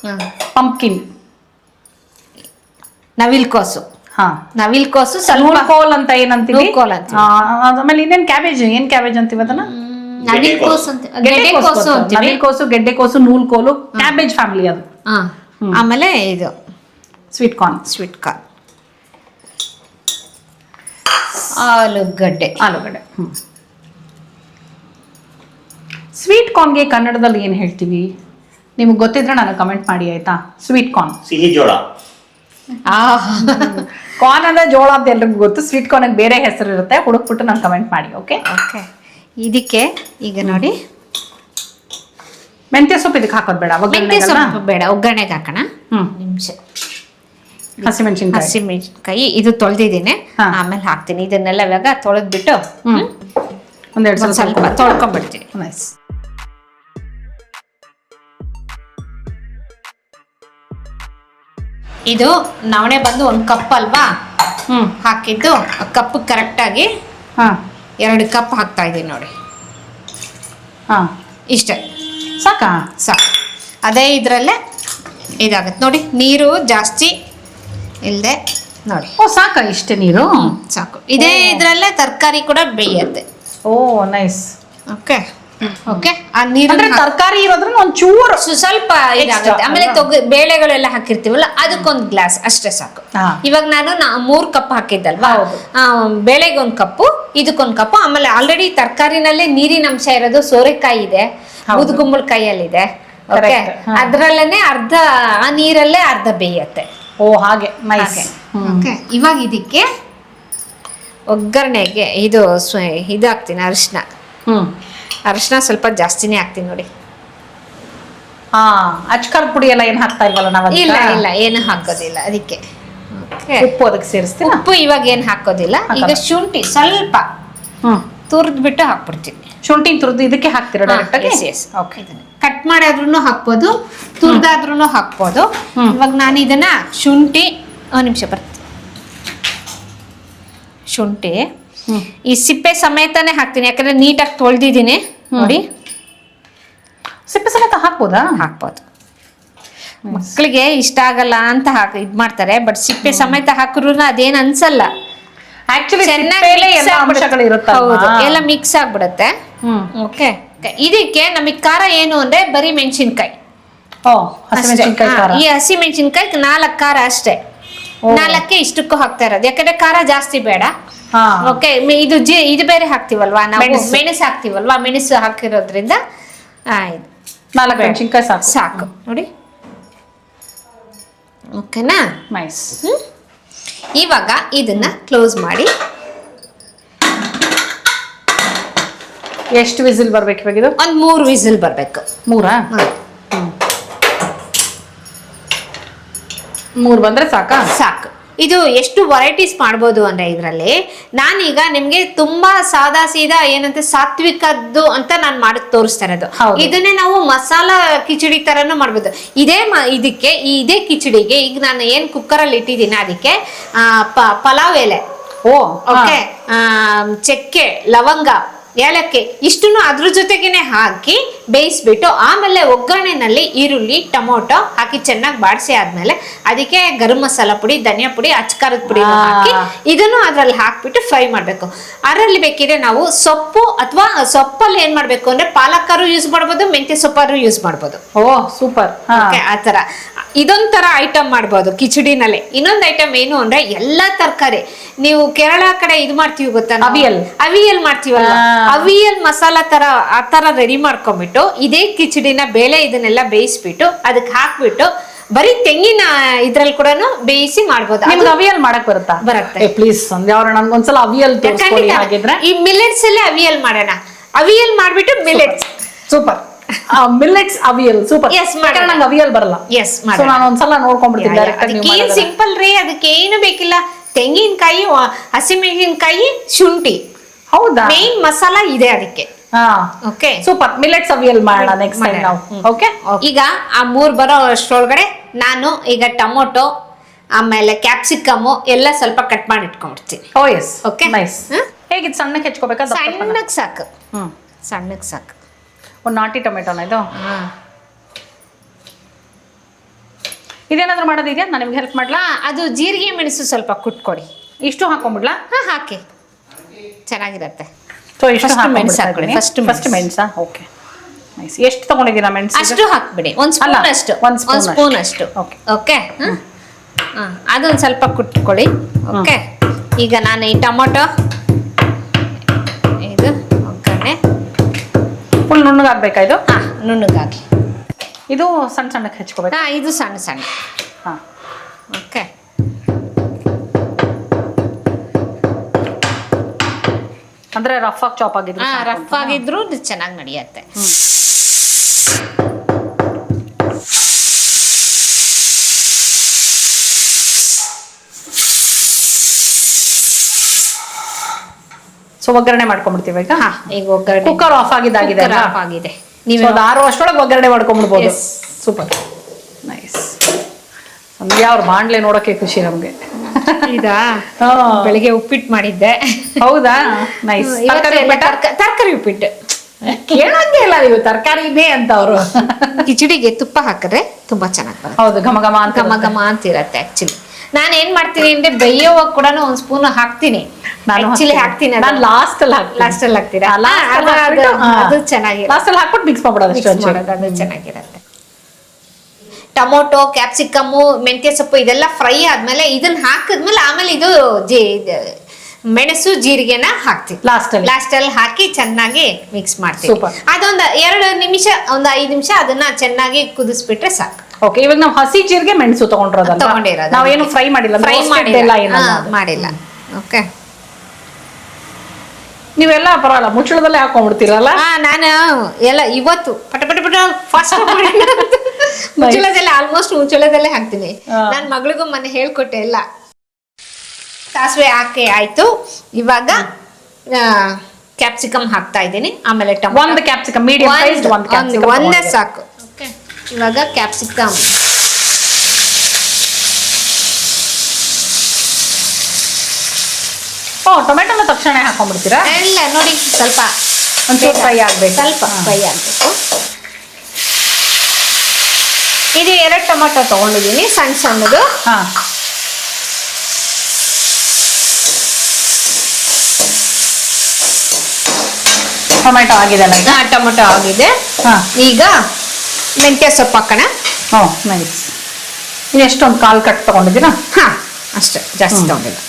ಸಿಗುಂಬಳಕಾಯಿ ಪಂಪ್ಕಿನ್ ನವಿಲ್ಕೋಸು ಹಾ. ನವಿಲ್ಕೋಸು ಸ್ವಲ್ಪ ನೂಲ್ಕೋಲ್ ಅಂತ ಏನಂತೀವಿ? ನೂಲ್ಕೋಲ್ ಅಂತೀವಿ. ಆ, ಆಮೇಲೆ ಇನ್ನೇನ್ ಕ್ಯಾಬೇಜ್ ಏನ್ ಕ್ಯಾಬೇಜ್ ಅಂತೀವಿ ಅದನ್ನ? ನವಿಲ್ಕೋಸು ಅಂತ. ಗೆಡ್ಡೆಕೋಸು ಗೊತ್ತು. ಅಂತೀವಿ ನವಿಲ್ಕೋಸು ಗೆಡ್ಡೆಕೋಸು ನೂಲ್ಕೋಲು ಕ್ಯಾಬೇಜ್ ಫ್ಯಾಮಿಲಿ ಅದು. ಹಾ. ಆಮೇಲೆ ಇದು. ಸ್ವೀಟ್ ಕಾರ್ನ್ ಸ್ವೀಟ್ ಕಾರ್ನ್ ಆಲೂಗಡ್ಡೆ. ಆಲೂಗಡ್ಡೆ. ಹ್ಮ್. ಸ್ವೀಟ್ ಕಾರ್ನ್ಗೆ ಕನ್ನಡದಲ್ಲಿ ಏನ್ ಹೇಳ್ತೀವಿ? ನಿಮ್ಗೆ ಗೊತ್ತಿದ್ರೆ ನಾನು ಕಮೆಂಟ್ ಮಾಡಿ ಆಯ್ತಾ? ಸ್ವೀಟ್ ಕಾರ್ನ್ ಸಿಹಿ ಜೋಳ. ಕಾರ್ನ್ ಅಂದ್ರೆ ಜೋಳ ಅಂತ ಎಲ್ರಿಗೂ ಗೊತ್ತು. ಸ್ವೀಟ್ ಕಾರ್ನ್ ಬೇರೆ ಹೆಸರು ಇರುತ್ತೆ. ಹುಡುಕ್ಬಿಟ್ಟು ನಾನು ಕಮೆಂಟ್ ಮಾಡಿ ಓಕೆ ಓಕೆ ಇದಕ್ಕೆ ಈಗ ನೋಡಿ. ಮೆಂತ್ಯ ಸೊಪ್ಪು ಇದಕ್ಕೆ ಹಾಕೋದು ಬೇಡ. ಮೆಂತ್ಯ? ಸೊಪ್ಪು ಬೇಡ. ಒಗ್ಗರಣೆಗೆ ಹಾಕೋಣ. ಹ್ಮ್. ನಿಮಿಷ. ಹಸಿಮೆಣಸಿನ್ಕಾಯಿ. ಹಸಿಮೆಣಸಿನ್ಕಾಯಿ. ಇದು ತೊಳೆದಿದ್ದೀನಿ. ಆಮೇಲೆ ಹಾಕ್ತೀನಿ. ಇದನ್ನೆಲ್ಲ ಇವಾಗ ತೊಳೆದ್ಬಿಟ್ಟು ಹ್ಮ್. ಒಂದೆರಡು ಒಂದ್ ಸ್ವಲ್ಪ ಸ್ವಲ್ಪ ತೊಳ್ಕೊಂಡ್ಬಿಡ್ತೀನಿ. ನೈಸ್ ಇದು ನವಣೆ ಬಂದು ಒಂದು ಕಪ್ ಅಲ್ವಾ? ಹ್ಞೂ ಹಾಕಿದ್ದು. ಕಪ್ ಕರೆಕ್ಟಾಗಿ ಹಾಂ. ಎರಡು ಕಪ್ ಹಾಕ್ತಾ ಇದ್ದೀನಿ ನೋಡಿ. ಹಾಂ. ಇಷ್ಟೇ. ಸಾಕಾ? ಸಾಕು. ಅದೇ ಇದರಲ್ಲೇ ಇದಾಗುತ್ತೆ. ನೋಡಿ ನೀರು ಜಾಸ್ತಿ ಇಲ್ಲದೆ ನೋಡಿ. ಓ ಸಾಕಾ ಇಷ್ಟೇ ನೀರು? ಸಾಕು. ಇದೇ ಇದರಲ್ಲೇ ತರಕಾರಿ ಕೂಡ ಬೇಯತ್ತೆ. Oh nice. ಓಕೆ. ಓಕೆ ಆ ನೀರು ಅಂದ್ರೆ ತರಕಾರಿ ಇರೋದ್ರಿಂದ ಒಂದ್ ಚೂರು ಸ್ವಲ್ಪ ಇದಾಗುತ್ತೆ. ಆಮೇಲೆ? ತೊಗ ಬೇಳೆಗಳೆಲ್ಲ ಹಾಕಿರ್ತೀವಲ್ಲ ಅದಕ್ಕೊಂದು ಗ್ಲಾಸ್. ಅಷ್ಟೇ ಸಾಕು. ಇವಾಗ ನಾನು ಮೂರ್ ಕಪ್ ಹಾಕಿದ್ದಲ್ವಾ? ಬೇಳೆಗೊಂದ್ ಕಪ್ ಬೇಳೆಗೆ ಕಪ್ ಕಪ್ಪು ಇದಕ್ಕೊಂದು ಕಪ್ಪು. ಆಮೇಲೆ ಆಲ್ರೆಡಿ ತರಕಾರಿನಲ್ಲೇ ನೀರಿನ ಅಂಶ ಇರೋದು ಸೋರೆಕಾಯಿ ಇದೆ ಹೌದು. ಕೈಯಲ್ಲಿದೆ ಓಕೆ. ಅದ್ರಲ್ಲೇನೆ ಅರ್ಧ ಆ ನೀರಲ್ಲೇ ಅರ್ಧ ಬೇಯತ್ತೆ. ಓ ಹಾಗೆ. ಓಕೆ ಇವಾಗ ಇದಕ್ಕೆ ಒಗ್ಗರಣೆಗೆ ಇದು ಇದು ಹಾಕ್ತೀನಿ ಅರಿಶಿನ ಹ್ಮ್. ಅರಿಶಿನ ಸ್ವಲ್ಪ ಜಾಸ್ತಿನೇ ಹಾಕ್ತೀನಿ ನೋಡಿ. ಹಾ ಅಚ್ಕಾರದ ಪುಡಿ ಎಲ್ಲ ಏನ್ ಹಾಕ್ತಾ ಇಲ್ವಲ್ಲ ನಾವ್ ಇಲ್ಲ ಇಲ್ಲ ಏನು ಹಾಕೋದಿಲ್ಲ ಅದಕ್ಕೆ. ಉಪ್ಪು ಅದಕ್ಕೆ ಸೇರಿಸ್ತೀನಿ ಉಪ್ಪು ಇವಾಗ ಏನು ಹಾಕೋದಿಲ್ಲ ಈಗ ಶುಂಠಿ ಸ್ವಲ್ಪ ತುರಿದ್ಬಿಟ್ಟು ಹಾಕ್ಬಿಡ್ತೀನಿ. ಶುಂಠಿ ತುರಿದು ಇದಕ್ಕೆ ಹಾಕ್ತೀರಾ ಡೈರೆಕ್ಟ್ ಓಕೆ ಕಟ್ ಮಾಡಾದ್ರೂ ಹಾಕ್ಬೋದು ತುರಿದಾದ್ರೂ ಹಾಕ್ಬೋದು. ಇವಾಗ ನಾನು ಇದನ್ನ ಶುಂಠಿ ಒಂದು ನಿಮಿಷ ಬರ್ತೀನಿ. ಶುಂಠಿ. ಈ ಸಿಪ್ಪೆ ಸಮೇತನೇ ಹಾಕ್ತೀನಿ ಯಾಕಂದ್ರೆ ನೀಟಾಗಿ ತೊಳ್ದಿದ್ದೀನಿ ನೋಡಿ. ಸಿಪ್ಪೆ ಸಮೇತ ಹಾಕ್ಬೋದಾ? ಹಾಕ್ಬೋದು. ಮಕ್ಕಳಿಗೆ ಇಷ್ಟ ಆಗಲ್ಲ ಅಂತ ಹಾಕಿ ಇದು ಮಾಡ್ತಾರೆ ಬಟ್ ಸಿಪ್ಪೆ ಸಮೇತ ಹಾಕಿದ್ರು ಅದೇನು ಅನ್ಸಲ್ಲ. ಎಲ್ಲ ಮಿಕ್ಸ್ ಆಗ್ಬಿಡತ್ತೆ. ಓಕೆ ಇದಕ್ಕೆ ನಮಗೆ ಖಾರ ಏನು ಅಂದ್ರೆ ಬರೀ ಮೆಣಸಿನ್ಕಾಯಿ. ಈ ಹಸಿ ಮೆಣಸಿನ್ಕಾಯಿ ನಾಲ್ಕು ಖಾರ ಅಷ್ಟೇ. ನಾಲ್ಕೇ ಇಷ್ಟಕ್ಕೂ ಹಾಕ್ತಾ ಇರೋದು. ಯಾಕಂದ್ರೆ ಖಾರ ಜಾಸ್ತಿ ಬೇಡ. ಓಕೆ ಇದು ಜಿ ಇದು ಬೇರೆ ಹಾಕ್ತಿವಲ್ವಾ? ನಾವು ಮೆಣಸು. ಹಾಕ್ತಿವಲ್ವಾ? ಮೆಣಸು ಹಾಕಿರೋದ್ರಿಂದ ಆ, ಇದು ನಾಲ್ಕು ಮೆಣಸಿನ್ಕಾಯಿ ಸಾಕು. ಸಾಕು. ನೋಡಿ. ಓಕೆನಾ ನೈಸ್ ಇವಾಗ ಇದನ್ನ ಕ್ಲೋಸ್ ಮಾಡಿ. ಎಷ್ಟು ವಿಸಿಲ್ ಬರ್ಬೇಕು ಇದು? ಒಂದ್ ಮೂರು ವಿಸಿಲ್ ಬರ್ಬೇಕು. ಮೂರಾ? ಮೂರ್ ಬಂದ್ರೆ ಸಾಕಾ? ಸಾಕು. ಇದು ಎಷ್ಟು ವೆರೈಟೀಸ್ ಮಾಡ್ಬೋದು ಅಂದ್ರೆ ಇದರಲ್ಲಿ ನಾನೀಗ ನಿಮ್ಗೆ ತುಂಬಾ ಸಾದಾ ಸೀದಾ ಏನಂತ ಸಾತ್ವಿಕದ್ದು ಅಂತ ನಾನು ಮಾಡಿ ತೋರಿಸ್ತಾ ಇರೋದು. ಇದನ್ನೇ ನಾವು ಮಸಾಲಾ ಕಿಚಡಿ ತರನು ಮಾಡ್ಬೋದು. ಇದೇ ಇದಕ್ಕೆ ಈ ಇದೇ ಕಿಚಡಿಗೆ ಈಗ ನಾನು ಏನ್ ಕುಕ್ಕರ್ ಅಲ್ಲಿ ಇಟ್ಟಿದ್ದೀನಿ ಅದಕ್ಕೆ ಪಲಾವ್ ಎಲೆ. Oh okay? ಚಕ್ಕೆ ಲವಂಗ ಏಲಕ್ಕಿ ಇಷ್ಟನ್ನು ಅದ್ರ ಜೊತೆಗೇನೆ ಹಾಕಿ ಬೇಯಿಸ್ಬಿಟ್ಟು ಆಮೇಲೆ ಒಗ್ಗರಣೆನಲ್ಲಿ ಈರುಳ್ಳಿ ಟೊಮೊಟೊ ಹಾಕಿ ಚೆನ್ನಾಗಿ ಬಾಡಿಸಿ ಆದ್ಮೇಲೆ ಅದಕ್ಕೆ ಗರಂ ಮಸಾಲ ಪುಡಿ ಧನಿಯಾ ಪುಡಿ ಅಚ್ಕಾರದ ಪುಡಿ. ಹಾಕಿ ಇದನ್ನು ಅದ್ರಲ್ಲಿ ಹಾಕ್ಬಿಟ್ಟು ಫ್ರೈ ಮಾಡ್ಬೇಕು. ಅದರಲ್ಲಿ ಬೇಕಿದ್ರೆ ನಾವು ಸೊಪ್ಪು ಅಥವಾ ಸೊಪ್ಪಲ್ಲಿ ಏನ್ ಮಾಡ್ಬೇಕು ಅಂದ್ರೆ ಪಾಲಕರು ಯೂಸ್ ಮಾಡ್ಬೋದು ಮೆಂತ್ಯ ಸೊಪ್ಪಾರು ಯೂಸ್ ಮಾಡ್ಬೋದು. Oh super. ಆತರ ಇದೊಂಥರ ಐಟಮ್ ಮಾಡ್ಬೋದು ಕಿಚಡಿನಲ್ಲಿ. ಇನ್ನೊಂದು ಐಟಮ್ ಏನು ಅಂದ್ರೆ ಎಲ್ಲಾ ತರಕಾರಿ. ನೀವು ಕೇರಳ ಕಡೆ ಇದು ಮಾಡ್ತೀವಿ ಗೊತ್ತಾ ಅವಿಯಲ್. ಅವಿಯಲ್ ಮಾಡ್ತೀವಲ್ಲ. ಅವಿಯಲ್ ಮಸಾಲಾ ತರ ಆ ತರ ರೆಡಿ ಇದೇ ಕಿಚಡಿನ ಬೇಳೆ ಇದನ್ನೆಲ್ಲ ಬೇಯಿಸ್ಬಿಟ್ಟು ಅದಕ್ಕೆ ಹಾಕ್ಬಿಟ್ಟು ಬರೀ ತೆಂಗಿನ ಇದ್ರಲ್ಲಿ ಕೂಡ ಬೇಯಿಸಿ ಮಾಡ್ಬೋದು. ನಿಮ್ಗೆ ಅವಿಯಲ್ ಮಾಡಕ್ ಬರುತ್ತಾ? ಬರುತ್ತೆ. ಪ್ಲೀಸ್ ಸಂಧ್ಯಾವ್ರ ನನ್ಗೊಂದ್ಸಲ ಅವಿಯಲ್ ಹಾಗಿದ್ರೆ. ಈ ಮಿಲೆಟ್ಸ್ ಅಲ್ಲೇ ಅವಿಯಲ್ ಮಾಡೋಣ. ಅವಿಯಲ್ ಮಾಡ್ಬಿಟ್ಟು millets super. Millets avial super. Yes ಮಾಡೋಣ. ನಂಗೆ ಅವಿಯಲ್ ಬರಲ್ಲ. ಎಸ್ ಸೊ ನಾನು ಒಂದ್ಸಲ ನೋಡ್ಕೊಂಡ್ಬಿಡ್ತೀನಿ ಸಿಂಪಲ್ ರೀ ಅದಕ್ಕೆ ಏನು ಬೇಕಿಲ್ಲ. ತೆಂಗಿನಕಾಯಿ ಹಸಿಮೆಣಸಿನಕಾಯಿ ಶುಂಠಿ. ಹೌದಾ? ಮೇನ್ ಮಸಾಲಾ ಇದೆ ಅದಕ್ಕೆ. ಓಕೆ ಸೂಪರ್ ಮಿಲೆಟ್ಸ್ ಅವಿಯಲ್ ಮಾಡೋಣ ನೆಕ್ಸ್ಟ್ ಟೈಮ್ ನಾವು. ಓಕೆ ಈಗ ಆ ಮೂರ್ ಬರೋ ಅಷ್ಟೊಳಗಡೆ ನಾನು ಈಗ ಟೊಮೊಟೊ ಆಮೇಲೆ ಕ್ಯಾಪ್ಸಿಕಮ್ ಎಲ್ಲ ಸ್ವಲ್ಪ ಕಟ್ ಮಾಡಿ ಇಟ್ಕೊಂಡ್ಬಿಡ್ತೀನಿ. ಓ ಎಸ್ ಓಕೆ ನೈಸ್ ಸಣ್ಣಕ್ಕೆ ಹೆಚ್ಕೋಬೇಕಾ? ಸಣ್ಣಕ್ಕೆ ಸಾಕು. ಹ್ಮ್. ಸಣ್ಣಗ್ ಸಾಕು. ಒಂದು ನಾಟಿ ಟೊಮೆಟೊನ ಇದು? ಇದೇನಾದ್ರು ಇದೇನಾದ್ರೂ ಮಾಡೋದಿದೆಯಾ? ನಾನು ನಿಮ್ಗೆ ಹೆಲ್ಪ್ ಮಾಡ್ಲಾ? ಅದು ಜೀರಿಗೆ ಮೆಣಸು ಸ್ವಲ್ಪ ಕುಟ್ಕೊಡಿ. ಇಷ್ಟು ಹಾಕೊಂಡ್ಬಿಡ್ಲಾ ಹಾ ಹಾಕಿ. ಚೆನ್ನಾಗಿರತ್ತೆ. ಸೊ First ಮೆಣಸು ಹಾಕೊಳ್ಳಿ, first ಫಸ್ಟ್ ಮೆಣಸು. ಓಕೆ ನೈಸ್ ಎಷ್ಟು ತಗೊಂಡಿದ್ದೀರಾ ಮೆಣಸು ಅಷ್ಟು ಹಾಕ್ಬಿಡಿ. ಒಂದು ಸ್ಪೂನ್ ಅಷ್ಟು. ಒಂದು ಸ್ಪೂನ್ ಅಷ್ಟು. ಓಕೆ ಓಕೆ ಅದೊಂದು ಸ್ವಲ್ಪ ಕುಟ್ಕೊಳ್ಳಿ. ಓಕೆ ಈಗ ನಾನು ಈ ಟೊಮೊಟೊ. ಇದು ಒಗ್ಗರಣೆ. ಫುಲ್ ನುಣ್ಣಗಾಗಬೇಕಾ ಇದು? ಹಾಂ ನುಣ್ಣಗಾಗಿ ಇದು ಸಣ್ಣ ಸಣ್ಣಕ್ಕೆ ಹಚ್ಕೋಬೇಕು. ಹಾ ಇದು ಸಣ್ಣ ಸಣ್ಣ. ಹಾಂ. ಓಕೆ ಅಂದ್ರೆ ರಫ್ ಆಗಿ ಚಾಪ್ ಆಗಿದ್ರು ಹಾ ರಫ್ ಆಗಿದ್ರು ಚೆನ್ನಾಗಿ ನಡೆಯುತ್ತೆ. ಸೊ ಒಗ್ಗರಣೆ ಮಾಡ್ಕೊಂಡ್ಬಿಡ್ತೀವಿ ಈಗ? ಹಾ ಈಗ ಒಗ್ಗರಣೆ. ಕುಕ್ಕರ್ ಆಫ್ ಆಗಿದಾಗಿದೆ ಆಫ್ ಆಗಿದೆ. ನೀವು ಆರು ವರ್ಷದೊಳಗೆ ಒಗ್ಗರಣೆ ಮಾಡ್ಕೊಂಡ್ಬಿಡ್ಬೋದು. ಸೂಪರ್ ನೈಸ್ ನಮ್ಗೆ ಅವ್ರ ಬಾಂಡ್ಲೆ ನೋಡೋಕೆ ಖುಷಿ ನಮ್ಗೆ. ಇದಾ. ಬೆಳಿಗ್ಗೆ ಉಪ್ಪಿಟ್ಟು ಮಾಡಿದ್ದೆ. ಹೌದಾ? ನೈಸ್ ತರಕಾರಿ ಉಪ್ಪಿಟ್ಟು? ಕೇಳಂಗೆ ಇಲ್ಲ ನೀವು ತರಕಾರಿನೇ ಅಂತ ಅವರು. ಕಿಚಡಿಗೆ ತುಪ್ಪ ಹಾಕಿದ್ರೆ ತುಂಬಾ ಚೆನ್ನಾಗಿ ಬರುತ್ತೆ. ಹೌದು ಘಮ ಘಮ ಅಂತ ಘಮ ಘಮ ಅಂತಿರತ್ತೆ ಆಕ್ಚುಲಿ ನಾನು ಏನ್ ಮಾಡ್ತೀನಿ ಅಂದ್ರೆ ಬೇಯೋವಾಗ ಕೂಡ ಒಂದ್ ಸ್ಪೂನ್ ಹಾಕ್ತೀನಿ. ನಾನು ಆಕ್ಚುಲಿ ಹಾಕ್ತೀನಿ. ನಾನು ಲಾಸ್ಟ್ ಅಲ್ಲಿ ಹಾಕ್ತೀನಿ. ಲಾಸ್ಟ್ ಅಲ್ಲಿ ಹಾಕ್ತೀರಾ? ಅದು- ಚೆನ್ನಾಗಿ ಲಾಸ್ಟ್ ಅಲ್ಲಿ ಹಾಕ್ಬಿಟ್ಟು ಮಿಕ್ಸ್ ಮಾಡ್ಬಿಡೋದು ಅದು ಚೆನ್ನಾಗಿರುತ್ತೆ. ಟೊಮೊಟೊ ಕ್ಯಾಪ್ಸಿಕಮ್ಮು ಮೆಂತ್ಯ ಸೊಪ್ಪು ಇದೆಲ್ಲ ಫ್ರೈ ಆದ್ಮೇಲೆ ಇದನ್ನ ಹಾಕಿದ್ಮೇಲೆ ಆಮೇಲೆ ಇದು ಜಿ ಮೆಣಸು ಜೀರಿಗೆನ ಹಾಕ್ತೀವಿ. ಲಾಸ್ಟ್. ಲಾಸ್ಟ್ ಅಲ್ಲಿ ಹಾಕಿ ಚೆನ್ನಾಗಿ ಮಿಕ್ಸ್ ಮಾಡ್ತೀವಿ. ಅದೊಂದು ಎರಡು ನಿಮಿಷ ಒಂದು ಐದು ನಿಮಿಷ ಅದನ್ನ ಚೆನ್ನಾಗಿ ಕುದಿಸ್ಬಿಟ್ರೆ ಸಾಕು. ಓಕೆ ಇವಾಗ ನಾವು ಹಸಿ ಜೀರಿಗೆ ಮೆಣಸು ತಗೊಂಡಿರೋದು ತಗೊಂಡಿರೋದು. ನಾವೇನು ಫ್ರೈ ಮಾಡಿಲ್ಲ ಫ್ರೈ ಮಾಡಿಲ್ಲ. ಮಾಡಿಲ್ಲ. ಓಕೆ ನೀವೆಲ್ಲ ಪರವಾಗಿಲ್ಲ ಮುಚ್ಚಳದಲ್ಲೇ ಹಾಕೊಂಡ್ಬಿಡ್ತೀರಲ್ಲ? ಹಾ ನಾನು ಎಲ್ಲ ಇವತ್ತು ಪಟ ಪಟ ಪಟ ಫಾಸ್ಟ್ ಮುಚ್ಚಳದಲ್ಲೇ ಆಲ್ಮೋಸ್ಟ್ ಮುಚ್ಚಳದಲ್ಲೇ ಹಾಕ್ತೀನಿ. ನಾನು ನನ್ನ ಮಗಳಿಗೂ ಮೊನ್ನೆ ಹೇಳ್ಕೊಟ್ಟೆ ಎಲ್ಲ. ಸಾಸಿವೆ ಹಾಕಿ ಆಯ್ತು. ಇವಾಗ ಕ್ಯಾಪ್ಸಿಕಮ್ ಹಾಕ್ತಾ ಇದ್ದೀನಿ. ಆಮೇಲೆ ಒಂದು ಕ್ಯಾಪ್ಸಿಕಮ್ ಮೀಡಿಯಂ ಸೈಜ್ ಒಂದು ಕ್ಯಾಪ್ಸಿಕಮ್ ಒಂದೇ ಸಾಕು. ಓಕೆ ಇವಾಗ ಕ್ಯಾಪ್ಸಿಕಮ್ ಓ ಟೊಮೆಟೊನ ತಕ್ಷಣ ಹಾಕೊಂಡ್ಬಿಡ್ತೀರಾ? ಎಲ್ಲ ನೋಡಿ ಸ್ವಲ್ಪ ಒಂಚೂರು ಫ್ರೈ ಆಗಬೇಕು. ಸ್ವಲ್ಪ ಫ್ರೈ ಆಗಬೇಕು. ಇದು ಎರಡು ಟೊಮೆಟೊ ತಗೊಂಡಿದ್ದೀನಿ ಸಣ್ಣ ಸಣ್ಣದು. ಹಾಂ. ಟೊಮೆಟೊ ಆಗಿದೆ ಹಾಂ ಟೊಮೆಟೊ ಆಗಿದೆ. ಹಾಂ. ಈಗ ಮೆಂತ್ಯ ಸೊಪ್ಪು ಹಾಕೋಣ. ಓ ನೈಸ್. ಇನ್ನೆಷ್ಟೊಂದು ಕಾಲು ಕಟ್ ತೊಗೊಂಡಿದ್ದೀರಾ? ಹಾಂ ಅಷ್ಟೇ ಜಾಸ್ತಿ ತೊಗೊಂಡಿಲ್ಲ.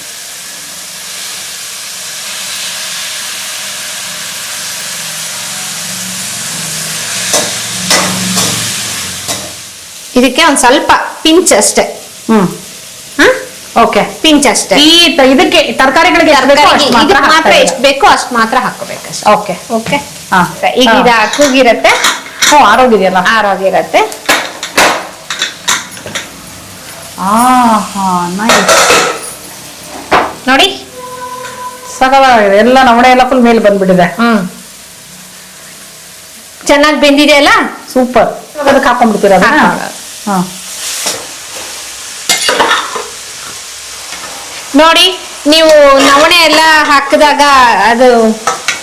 ಇದಕ್ಕೆ ಒಂದ್ ಸ್ವಲ್ಪ ಪಿಂಚ್ ಅಷ್ಟೇ. ಹ್ಮ್. ಓಕೆ. ಪಿಂಚ್ ಅಷ್ಟೇ. ಈ ಇದಕ್ಕೆ ತರಕಾರಿಗಳಿಗೆ ಮಾತ್ರ ಎಷ್ಟು ಬೇಕೋ ಅಷ್ಟು ಮಾತ್ರ ಹಾಕೋಬೇಕಷ್ಟೇ ಓಕೆ. ಓಕೆ? ಈಗ ಇದು ಕೂಗಿರತ್ತೆ. ಆರೋಗ್ಯ ಆರೋಗಿದೆಯಲ್ಲ ಆರೋಗಿರತ್ತೆ ನೋಡಿ. ಸಗವಾಗಿದೆ ಎಲ್ಲ ನವಣೆ ಎಲ್ಲ ಫುಲ್ ಮೇಲೆ ಬಂದ್ಬಿಟ್ಟಿದೆ. ಹ್ಮ್. ಚೆನ್ನಾಗಿ ಬೆಂದಿದೆಯಲ್ಲ? ಸೂಪರ್. ಅದಕ್ಕೆ ಹಾಕೊಂಡ್ಬಿಡ್ತೀರ. ಹಾ. ನೋಡಿ ನೀವು ನವಣೆ ಎಲ್ಲ ಹಾಕಿದಾಗ ಅದು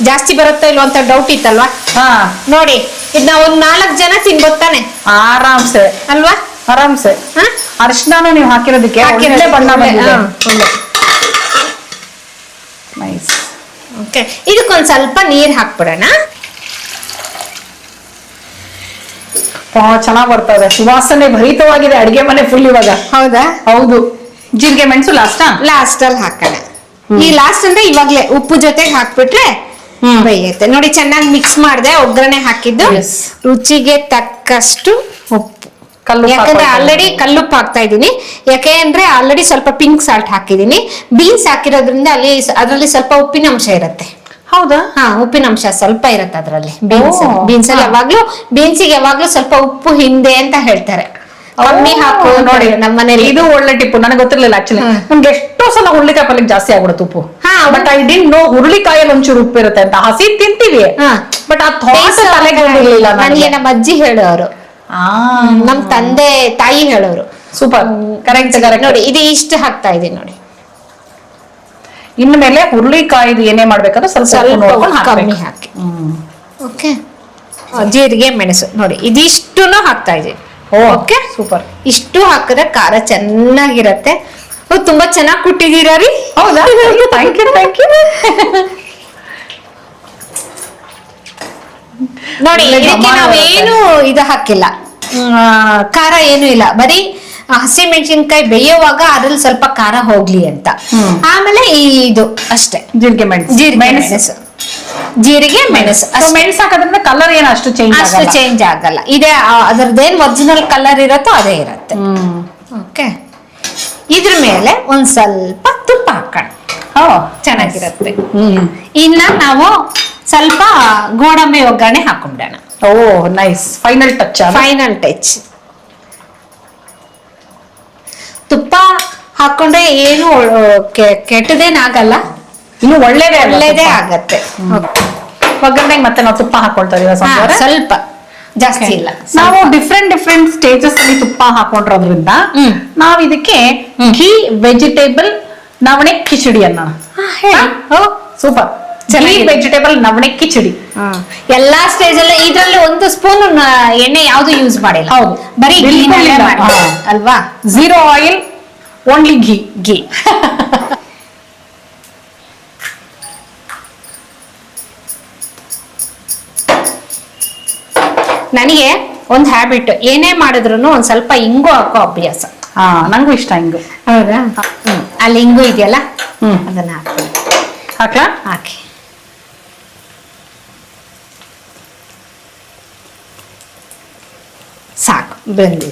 ಜಾಸ್ತಿ ಬರುತ್ತೋ ಇಲ್ವ ಅಂತ ಡೌಟ್ ಇತ್ತಲ್ವಾ? ಹಾ. ನೋಡಿ ಇದನ್ನ ಒಂದ್ ನಾಲ್ಕು ಜನ ತಿನ್ಬೋದು ತಾನೆ? ಆರಾಮ್ಸೆ. ಅಲ್ವಾ? ಆರಾಮ್ಸೆ. ಹ? ಅರಿಶಿನ ನೀವು ಹಾಕಿರೋದಕ್ಕೆ ಒಳ್ಳೆ ಹಾಕಿರೋದಕ್ಕೆ ಬಣ್ಣ ಬಂದಿದೆ. ಹಾ, ಒಳ್ಳೆ. Nice Okay. ಇದಕ್ಕೊಂದ್ ಸ್ವಲ್ಪ ನೀರ್ ಹಾಕ್ಬಿಡೋಣ. ಚೆನ್ನಾಗ್ ಬರ್ತಾ ಇದೆ. ಸುವಾಸನೆ ಭರಿತವಾಗಿದೆ. ಅಡಿಗೆ ಮನೆ ಫುಲ್ ಇವಾಗ. ಹೌದಾ? ಹೌದು. ಜೀರಿಗೆ ಮೆಣಸು ಲಾಸ್ಟಾ ಲಾಸ್ಟ್ ಅಲ್ಲಿ ಹಾಕೋಣ. ಈ ಲಾಸ್ಟ್ ಅಂದ್ರೆ ಇವಾಗ್ಲೇ ಉಪ್ಪು ಜೊತೆಗೆ ಹಾಕ್ಬಿಟ್ರೆ ಹ್ಮ್. ಬೇಯುತ್ತೆ. ನೋಡಿ ಚೆನ್ನಾಗಿ ಮಿಕ್ಸ್ ಮಾಡಿದೆ ಒಗ್ಗರಣೆ ಹಾಕಿದ್ದು. Yes. ರುಚಿಗೆ ತಕ್ಕಷ್ಟು ಉಪ್ಪು. ಕಲ್ಲು ಯಾಕಂದ್ರೆ ಆಲ್ರೆಡಿ ಕಲ್ಲುಪ್ಪು ಹಾಕ್ತಾ ಇದೀನಿ ಯಾಕೆ ಅಂದ್ರೆ ಆಲ್ರೆಡಿ ಸ್ವಲ್ಪ ಪಿಂಕ್ ಸಾಲ್ಟ್ ಹಾಕಿದೀನಿ ಬೀನ್ಸ್ ಹಾಕಿರೋದ್ರಿಂದ ಅಲ್ಲಿ ಅದರಲ್ಲಿ ಸ್ವಲ್ಪ ಉಪ್ಪಿನ ಅಂಶ ಇರುತ್ತೆ. ಹೌದಾ? ಹಾ ಉಪ್ಪಿನಂಶ ಸ್ವಲ್ಪ ಇರುತ್ತೆ ಅದರಲ್ಲಿ ಬೀನ್ಸ್ ಬೀನ್ಸ್ ಅಲ್ಲಿ. ಯಾವಾಗ್ಲೂ ಬೀನ್ಸಿಗೆ ಯಾವಾಗ್ಲೂ ಸ್ವಲ್ಪ ಉಪ್ಪು ಹಿಂದೆ ಅಂತ ಹೇಳ್ತಾರೆ. ಕಮ್ಮಿ ಹಾಕು ನೋಡಿ ನಮ್ಮ ಮನೇಲಿ. ಇದು ಒಳ್ಳೆ ಟಿಪ್ಪು ನನಗೆ ಗೊತ್ತಿರ್ಲಿಲ್ಲ ಆಕ್ಚುಲಿ. ನಮ್ಗೆ ಎಷ್ಟೋ ಸಲ ಹುರುಳಿಕಾಯಿ ಪಲ್ಯಕ್ಕೆ ಜಾಸ್ತಿ ಆಗ್ಬಿಡುತ್ತೆ ಉಪ್ಪು. ಹಾ, ಬಟ್ ಐ ಡಿಂಟ್ ನೋ ಹುರುಳಿಕಾಯಲ್ಲಿ ಒಂಚೂರು ಉಪ್ಪು ಇರುತ್ತೆ ಅಂತ. ಹಸಿ ತಿಂತೀವಿ. ಬಟ್ ಆ ಥಾಟ್ ತಲೆಗೆ ಬಂದಿರ್ಲಿಲ್ಲ ನನಗೆ. ನನಗೆ ನಮ್ಮ ಅಜ್ಜಿ ಹೇಳೋರು. ನಮ್ ತಂದೆ ತಾಯಿ ಹೇಳೋರು. ಸೂಪರ್ ಕರೆಕ್ಟ್ ಕರೆಕ್ಟ್ ನೋಡಿ ಇದು ಇಷ್ಟು ಹಾಕ್ತಾ ಇದೀನಿ ನೋಡಿ. ಇನ್ಮೇಲೆ ಹುರುಳಿಕಾಯಿ ಏನೇ ಮಾಡ್ಬೇಕಾದ್ರೆ ಸ್ವಲ್ಪ ಸ್ವಲ್ಪ ನೋಡ್ಕೊಂಡು ಹಾಕಿ. ಓಕೆ. ಜೀರಿಗೆ ಮೆಣಸು. ನೋಡಿ ಇದಿಷ್ಟು ಹಾಕ್ತಾ ಇದೆ ಓಕೆ? ಸೂಪರ್. ಇಷ್ಟು ಹಾಕಿದ್ರೆ ಖಾರ ಚೆನ್ನಾಗಿರತ್ತೆ. ತುಂಬಾ ಚೆನ್ನಾಗಿ ಕುಟ್ಟಿದೀರಾ ರೀ? ಹೌದಾ? ಥ್ಯಾಂಕ್ ಯು ಥ್ಯಾಂಕ್ ಯು ನೋಡಿ ಇದಕ್ಕೆ ನಾವೇನು ಇದು ಹಾಕಿಲ್ಲ. ಖಾರ ಏನು ಇಲ್ಲ. ಬರೀ ಹಸಿ ಮೆಣಸಿನ್ಕಾಯಿ ಬೇಯುವಾಗ ಅದ್ರಲ್ಲಿ ಸ್ವಲ್ಪ ಖಾರ ಹೋಗ್ಲಿ ಅಂತ. ಆಮೇಲೆ ಇದು ಅಷ್ಟೇ. ಜೀರಿಗೆ ಮೆಣಸು. ಜೀರಿಗೆ ಮೆಣಸು. ಜೀರಿಗೆ ಮೆಣಸು. ಮೆಣಸು ಹಾಕೋದ್ರಿಂದ ಕಲರ್ ಏನು ಅಷ್ಟು ಚೇಂಜ್ ಅಷ್ಟು ಚೇಂಜ್ ಆಗಲ್ಲ. ಇದೇ ಅದ್ರದ್ದೇನ್ ಒರಿಜಿನಲ್ ಕಲರ್ ಇರುತ್ತೋ ಅದೇ ಇರತ್ತೆ. ಓಕೆ ಇದ್ರ ಮೇಲೆ ಒಂದ್ ಸ್ವಲ್ಪ ತುಪ್ಪ ಹಾಕೋಣ. ಓ ಚೆನ್ನಾಗಿರತ್ತೆ. ಇನ್ನ ನಾವು ಸ್ವಲ್ಪ ಗೋಡಂಬಿ ಒಗ್ಗರಣೆ ಹಾಕೊಂಡೋಣ. ಓ nice final touch final touch ತುಪ್ಪ ಹಾಕೊಂಡ್ರೆ ಏನು ಕೆಟ್ಟದೇನಾಗಲ್ಲ ಇನ್ನು ಒಳ್ಳೇದೇ ಒಳ್ಳೇದೇ? ಆಗತ್ತೆ. ಒಗ್ಗರಣೆಗೆ ಮತ್ತೆ ನಾವು ತುಪ್ಪ ಹಾಕೊಳ್ತಾ ಇದೀವಿ ಹಾ, ಸ್ವಲ್ಪ. ಜಾಸ್ತಿ ಇಲ್ಲ. ನಾವು ಡಿಫ್ರೆಂಟ್ ಡಿಫ್ರೆಂಟ್ ಸ್ಟೇಜಸ್ ಅಲ್ಲಿ ತುಪ್ಪ ಹಾಕೊಂಡಿರೋದ್ರಿಂದ. ನಾವ್ ಇದಕ್ಕೆ. ಘೀ ವೆಜಿಟೇಬಲ್ ನವಣೆ ಕಿಚಡಿ ಅನ್ನೋಣ. ಸೂಪರ್ ಘೀ ಚೆನ್ನಾಗಿದೆ. ವೆಜಿಟೇಬಲ್ ನವಣೆ ಕಿಚಡಿ. ಎಲ್ಲಾ ಸ್ಟೇಜ್ ಅಲ್ಲೇ ಇದ್ರಲ್ಲಿ ಒಂದು ಸ್ಪೂನ್ ಎಣ್ಣೆ ಯಾವ್ದು ಯೂಸ್ ಮಾಡಿಲ್ಲ. ಹೌದು. ಬರೀ. ಮಾಡಿದ್ದು, ಅಲ್ವಾ? Zero oil only ghee ghee ನನಗೆ ಒಂದು ಹ್ಯಾಬಿಟ್ ಏನೇ ಮಾಡಿದ್ರು ಒಂದ್ ಸ್ವಲ್ಪ ಇಂಗು ಹಾಕೋ ಅಭ್ಯಾಸ. ಹಾ ನಂಗೂ ಇಷ್ಟ ಹಿಂಗು ಹೌದಾ? ಅಲ್ಲಿ ಇಂಗು ಇದೆಯಲ್ಲ? ಹ್ಮ್. ಅದನ್ನ ಹಾಕಿ ಹಾಕ್ಲಾ? ಹಾಕಿ ಸಾಕು ಬಂದಿದೆ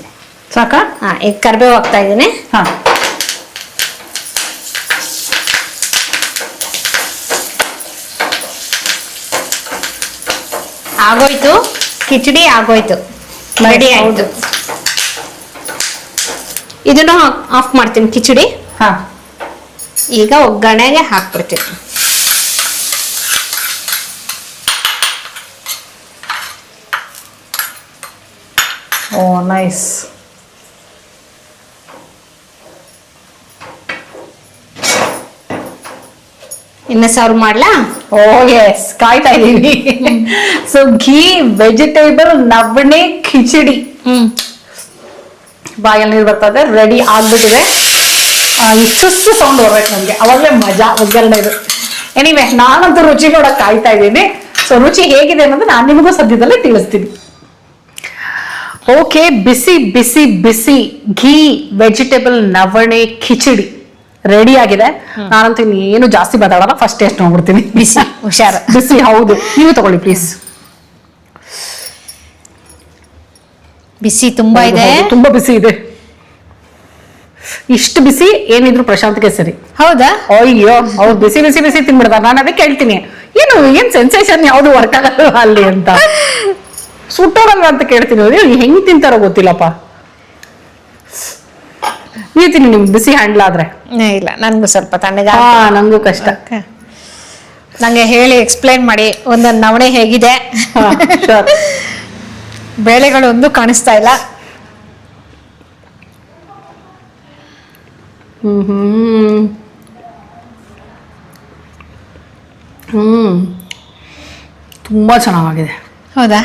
ಸಾಕಾ? ಹಾ ಈಗ ಕರಿಬೇವು ಹಾಕ್ತಾ ಇದ್ದೀನಿ. ಹಾ. ಆಗೋಯ್ತು. ಕಿಚಡಿ ಆಗೋಯ್ತು. ರೆಡಿ ಆಯ್ತು. ಇದನ್ನು ಆಫ್ ಮಾಡ್ತೀನಿ ಕಿಚಡಿ. ಹಾ. ಈಗ ಒಗ್ಗರಣೆಗೆ ಹಾಕ್ಬಿಡ್ತೀನಿ. ಓ ನೈಸ್ ಇನ್ನ ಸರ್ವ್ ಮಾಡ್ಲಾ? ಓ ಎಸ್ ಕಾಯ್ತಾ ಇದೀವಿ ಸೊ ಘೀ ವೆಜಿಟೇಬಲ್ ನವಣೆ ಹ್ಮ್. ಬಾಯಲ್ಲಿ ನೀರು ಬರ್ತಾ ಇದೆ. ರೆಡಿ ಆಗ್ಬಿಟ್ಟಿದೆ. ಇಷ್ಟು ಸೌಂಡ್ ಬರ್ಬೇಕು ನಮ್ಗೆ. ಅವಾಗಲೇ ಮಜಾ ಒಗ್ಗರಣೆದು ಎನಿವೆ ನಾನಂತೂ ರುಚಿ ನೋಡಕ್ ಕಾಯ್ತಾ ಇದ್ದೀನಿ. ಸೊ ರುಚಿ ಹೇಗಿದೆ ಅನ್ನೋದು ನಾನು ನಿಮಗೂ ಸದ್ಯದಲ್ಲೇ ತಿಳಿಸ್ತೀನಿ. ಓಕೆ ಬಿಸಿ ಬಿಸಿ ಬಿಸಿ ಘೀ ವೆಜಿಟೇಬಲ್ ನವಣೆ ಖಿಚಡಿ ರೆಡಿ ಆಗಿದೆ. ನಾನಂತೂ ಏನು ಜಾಸ್ತಿ ಮಾತಾಡಲ್ಲ ಫಸ್ಟ್ ಟೇಸ್ಟ್ ನೋಡ್ಬಿಡ್ತೀನಿ. ಬಿಸಿ ಹುಷಾರ ಬಿಸಿ ಹೌದು. ನೀವು ತಗೊಳ್ಳಿ ಪ್ಲೀಸ್ ಬಿಸಿ ತುಂಬಾ ಇದೆ. ತುಂಬಾ ಬಿಸಿ ಇದೆ. ಇಷ್ಟು ಬಿಸಿ ಏನಿದ್ರು ಪ್ರಶಾಂತ್ಗೆ ಸರಿ. ಹೌದಾ? ಅಯ್ಯೋ ಅವ್ರು ಬಿಸಿ ಬಿಸಿ ಬಿಸಿ ತಿನ್ಬಿಡ್ದ ನಾನು ಅದಕ್ಕೆ ಹೇಳ್ತೀನಿ ಏನು ಏನ್ ಸೆನ್ಸೇಷನ್ ಯಾವ್ದು ವರ್ಕ್ ಆಗಲ್ಲ ಅಲ್ಲಿ ಅಂತ? ಸುಟ್ಟೋರಲ್ವ ಅಂತ ಕೇಳ್ತೀನಿ ಅಯ್ಯೋ, ಹೆಂಗ್ ತಿಂತಾರೋ ಗೊತ್ತಿಲ್ಲಪ್ಪ. ನೀವು ತಿನ್ನಿ ನಿಮ್ಗೆ ಬಿಸಿ ಹ್ಯಾಂಡ್ಲ್ ಆದ್ರೆ. ಇಲ್ಲ ನನ್ಗೂ ಸ್ವಲ್ಪ ತಣ್ಣಗ ಹಾ ನಂಗೂ ಕಷ್ಟ. ನಂಗೆ ಹೇಳಿ ಎಕ್ಸ್ಪ್ಲೈನ್ ಮಾಡಿ ಒಂದೊಂದು ನವಣೆ ಹೇಗಿದೆ. ಬೇಳೆಗಳೊಂದು ಬೇಳೆಗಳು ಒಂದು ಕಾಣಿಸ್ತಾ ಇಲ್ಲ. ಹ್ಮ್ ಹ್ಮ್. ತುಂಬಾ ಚೆನ್ನಾಗಿದೆ ಹೌದಾ?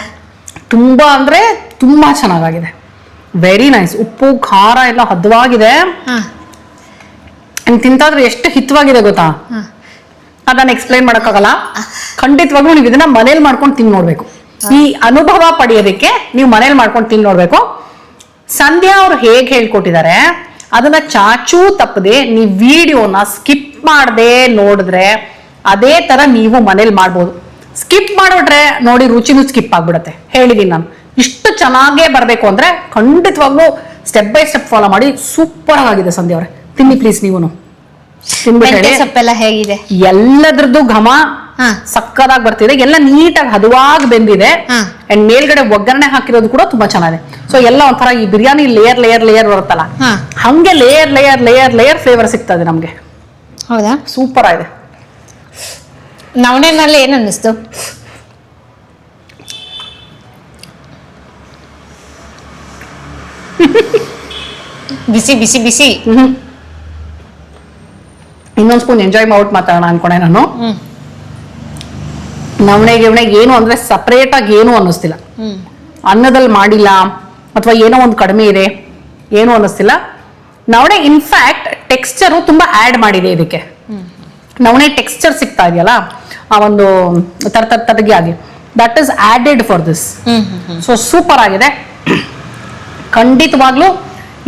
ತುಂಬಾ ಅಂದ್ರೆ ತುಂಬಾ ಚೆನ್ನಾಗಿದೆ ವೆರಿ ನೈಸ್ ಉಪ್ಪು ಖಾರ ಎಲ್ಲ ಹದವಾಗಿದೆ. ಹಾ. And ತಿಂತಾದ್ರೆ ಎಷ್ಟು ಹಿತವಾಗಿದೆ ಗೊತ್ತಾ. ಅದನ್ನ ಎಕ್ಸ್ಪ್ಲೈನ್ ಮಾಡೋಕ್ಕಾಗಲ್ಲ. ಖಂಡಿತವಾಗ್ಲೂ ನೀವು ಇದನ್ನ ಮನೇಲಿ ಮಾಡ್ಕೊಂಡು ತಿನ್ ನೋಡ್ಬೇಕು. ಈ ಅನುಭವ ಪಡೆಯೋದಕ್ಕೆ ನೀವು ಮನೇಲಿ ಮಾಡ್ಕೊಂಡು ತಿನ್ ನೋಡ್ಬೇಕು. ಸಂಧ್ಯಾ ಅವ್ರು ಹೇಗೆ ಹೇಳ್ಕೊಟ್ಟಿದ್ದಾರೆ ಅದನ್ನ ಚಾಚೂ ತಪ್ಪದೆ ನೀವು ವಿಡಿಯೋನ ಸ್ಕಿಪ್ ಮಾಡದೆ ನೋಡಿದ್ರೆ ಅದೇ ತರ ನೀವು ಮನೇಲಿ ಮಾಡ್ಬೋದು. ಸ್ಕಿಪ್ ಮಾಡಿಬಿಟ್ರೆ ನೋಡಿ ರುಚಿನೂ ಸ್ಕಿಪ್ ಆಗ್ಬಿಡತ್ತೆ. ಹೇಳಿದೀನಿ ನಾನು. ಇಷ್ಟು ಚೆನ್ನಾಗೇ ಬರಬೇಕು ಅಂದ್ರೆ ಖಂಡಿತವಾಗ್ಲೂ ಸ್ಟೆಪ್ ಬೈ ಸ್ಟೆಪ್ ಫಾಲೋ ಮಾಡಿ ಸೂಪರ್ ಆಗಿದೆ ಸಂಧ್ಯಾ ಅವರೇ. ತಿನ್ನಿ ಪ್ಲೀಸ್ ನೀವು ಸೊಪ್ಪೆಲ್ಲ ಹೇಗಿದೆ? ಎಲ್ಲದ್ರದ್ದು ಘಮ. ಸಕ್ಕದಾಗಿ ಬರ್ತಿದೆ. ಎಲ್ಲ ನೀಟಾಗಿ ಹದವಾಗಿ ಬೆಂದಿದೆ. ಅಂಡ್ ಮೇಲ್ಗಡೆ ಒಗ್ಗರಣೆ ಹಾಕಿರೋದು ಕೂಡ ತುಂಬಾ ಚೆನ್ನಾಗಿದೆ. ಸೊ ಎಲ್ಲ ಒಂಥರ ಈ ಬಿರಿಯಾನಿ ಲೇಯರ್ ಲೇಯರ್ ಲೇಯರ್ ಬರುತ್ತಲ್ಲ? ಹಂಗೆ layer layer layer layer flavour ಸಿಗ್ತದೆ ನಮ್ಗೆ. ಹೌದಾ? ಸೂಪರ್ ಆಗಿದೆ. ನವಣೆನಲ್ಲಿ ಏನು ಅನ್ನಿಸ್ತು? ಬಿಸಿ ಬಿಸಿ ಬಿಸಿ. ಹ್ಮ್. ಇನ್ನೊಂದ್ ಸ್ಪೂನ್ ಎಂಜಾಯ್ ಮಾಡ್ಬಿಟ್ಟು ಮಾತಾಡೋಣ ಅನ್ಕೊಂಡೆ ನಾನು. ನವಣೆ ಗಿವಣೆ ಏನು ಅಂದ್ರೆ ಸಪ್ರೇಟ್ ಆಗಿ ಏನು ಅನ್ನಿಸ್ತಿಲ್ಲ. ಅನ್ನದಲ್ಲಿ ಮಾಡಿಲ್ಲ ಅಥವಾ ಏನೋ ಒಂದು ಕಡಿಮೆ ಇದೆ ಏನು ಅನ್ನಿಸ್ತಿಲ್ಲ. ನವಣೆ ಇನ್ಫ್ಯಾಕ್ಟ್ ಟೆಕ್ಸ್ಚರು ತುಂಬಾ ಆಡ್ ಮಾಡಿದೆ ಇದಕ್ಕೆ. ನವಣೆ ಟೆಕ್ಸ್ಚರ್ ಸಿಗ್ತಾ ಇದೆಯಲ್ಲ? ಆ ಒಂದು ತರ ತರ ತರಗಿ ಆಗಿ. That is added for this so super ಆಗಿದೆ. ಖಂಡಿತವಾಗ್ಲೂ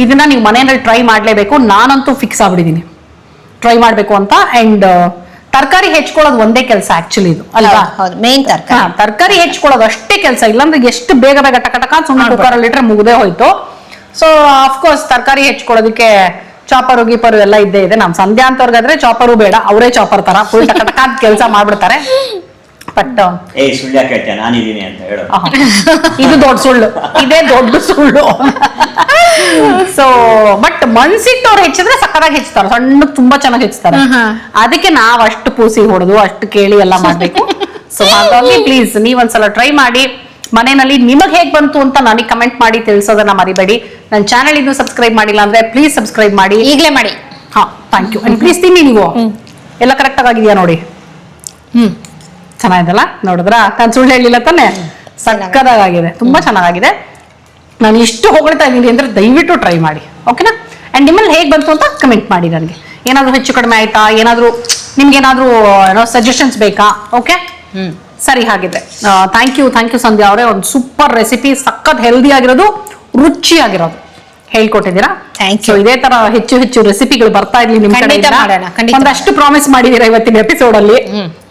ಇದನ್ನ ನೀವು ಮನೆಯಲ್ಲಿ ಟ್ರೈ ಮಾಡಲೇಬೇಕು. ನಾನಂತೂ ಫಿಕ್ಸ್ ಆಗ್ಬಿಟ್ಟಿದ್ದೀನಿ ಟ್ರೈ ಮಾಡಬೇಕು ಅಂತ. ಅಂಡ್ ತರಕಾರಿ ಹೆಚ್ಕೊಳ್ಳೋದು ಒಂದೇ ಕೆಲಸ ಆಕ್ಚುಲಿ ಇದು ಅಲ್ವಾ? ಮೇನ್ ತರಕಾರಿ. ತರಕಾರಿ ಹೆಚ್ಕೊಳ್ಳೋದು ಅಷ್ಟೇ ಕೆಲಸ ಇಲ್ಲಾಂದ್ರೆ ಎಷ್ಟು ಬೇಗ ಬೇಗ ಟಕ ಟಕ ಸುಮ್ಮನೆ. ಕುಕ್ಕರ್ ಅಲ್ಲಿ ಇಟ್ರೆ ಮುಗ್ದೇ ಹೋಯ್ತು. ಸೊ ಅಫ್ಕೋರ್ಸ್ ತರಕಾರಿ ಹೆಚ್ಕೊಳ್ಳೋದಕ್ಕೆ ಚಾಪರು ಗೀಪರು ಎಲ್ಲ ಇದ್ದೇ ಇದೆ. ನಮ್ ಸಂಧ್ಯಾ ಅಂತವ್ರಿಗಾದ್ರೆ ಚಾಪರು ಬೇಡ. ಅವರೇ ಚಾಪರ್ ತರ. ಫುಲ್ ಟಕ ಕೆಲಸ ಮಾಡ್ಬಿಡ್ತಾರೆ. ಬಟ್ ಏಯ್ ಸುಳ್ಳು ಯಾಕೆ ಹೇಳ್ತೀಯ ನಾನಿದ್ದೀನಿ ಅಂತ ಹೇಳು. ಇದು ದೊಡ್ಡ ಸುಳ್ಳು. ಇದೇ ದೊಡ್ಡ ಸುಳ್ಳು. ಸೊ ಬಟ್ ಮನ್ಸಿಟ್ಟು ಅವ್ರು ಹೆಚ್ಚಿದ್ರೆ ಸಕ್ಕದಾಗಿ ಹೆಚ್ಚುತ್ತಾರೆ ಸಣ್ಣ ತುಂಬಾ ಚೆನ್ನಾಗಿ ಹೆಚ್ಚುತ್ತಾರೆ ಹ್ಮ್. ಅದಕ್ಕೆ ನಾವ್ ಅಷ್ಟು ಪೂಸಿ ಹೊಡೆದು ಅಷ್ಟು ಕೇಳಿ ಎಲ್ಲ ಮಾಡ್ಬೇಕು. ಸೊ ಹಾಗಾಗಿ ಪ್ಲೀಸ್ ನೀವೊಂದ್ಸಲ ಟ್ರೈ ಮಾಡಿ. ಮನೆಯಲ್ಲಿ ನಿಮಗೆ ಹೇಗೆ ಬಂತು ಅಂತ ನನಗೆ ಕಮೆಂಟ್ ಮಾಡಿ ತಿಳಿಸೋದನ್ನ ಮರಿಬೇಡಿ. ನನ್ನ ಚಾನೆಲ್ ಇನ್ನು ಸಬ್ಸ್ಕ್ರೈಬ್ ಮಾಡಿಲ್ಲ ಅಂದ್ರೆ ಪ್ಲೀಸ್ ಸಬ್ಸ್ಕ್ರೈಬ್ ಮಾಡಿ. ಈಗಲೇ ಮಾಡಿ. ಹಾ ಥ್ಯಾಂಕ್ ಯು ಪ್ಲೀಸ್ ತಿನ್ನಿ ನೀವು. ಎಲ್ಲ ಕರೆಕ್ಟ್ ಆಗಿದೆಯಾ ನೋಡಿ? ಹ್ಮ್. ಚೆನ್ನಾಗಿದಲ್ಲ ನೋಡಿದ್ರಾ? ನಾನು ಸುಳ್ಳು ಹೇಳಿಲ್ಲ ತಾನೆ? ಸಕ್ಕದಾಗಿದೆ ತುಂಬಾ ಚೆನ್ನಾಗಿದೆ ನಾನು ಇಷ್ಟು ಹೊಗಳ್ತಾ ಇದ್ದೀನಿ ಅಂದ್ರೆ ದಯವಿಟ್ಟು ಟ್ರೈ ಮಾಡಿ. ಓಕೆನಾ ಅಂಡ್ ನಿಮ್ಮಲ್ಲಿ ಹೇಗೆ ಬಂತು ಅಂತ ಕಮೆಂಟ್ ಮಾಡಿ ನನಗೆ. ಏನಾದರೂ ಹೆಚ್ಚು ಕಡಿಮೆ ಆಯ್ತಾ? ಏನಾದರೂ ನಿಮ್ಗೆ ಏನಾದರೂ ಏನೋ ಸಜೆಷನ್ಸ್ ಬೇಕಾ? Okay hmm. ಸರಿ ಹಾಗಿದ್ರೆ. Thank you thank you Sandhya ಅವರೇ. ಒಂದು ಸೂಪರ್ ರೆಸಿಪಿ ಸಖತ್ ಹೆಲ್ದಿ ಆಗಿರೋದು ರುಚಿಯಾಗಿರೋದು. ಹೇಳ್ಕೊಟ್ಟಿದ್ದೀರಾ? ಥ್ಯಾಂಕ್ ಯು ಇದೇ ತರ ಹೆಚ್ಚು ಹೆಚ್ಚು ರೆಸಿಪಿಗಳು ಬರ್ತಾ ಇರ್ಲಿ ನಿಮ್ ಖಂಡಿತ ಕಡೆಯಿಂದ ಮಾಡೋಣ, ಖಂಡಿತ ಒಂದಷ್ಟು ಪ್ರಾಮಿಸ್ ಮಾಡಿದೀರಾ ಇವತ್ತಿನ ಎಪಿಸೋಡ್ ಅಲ್ಲಿ.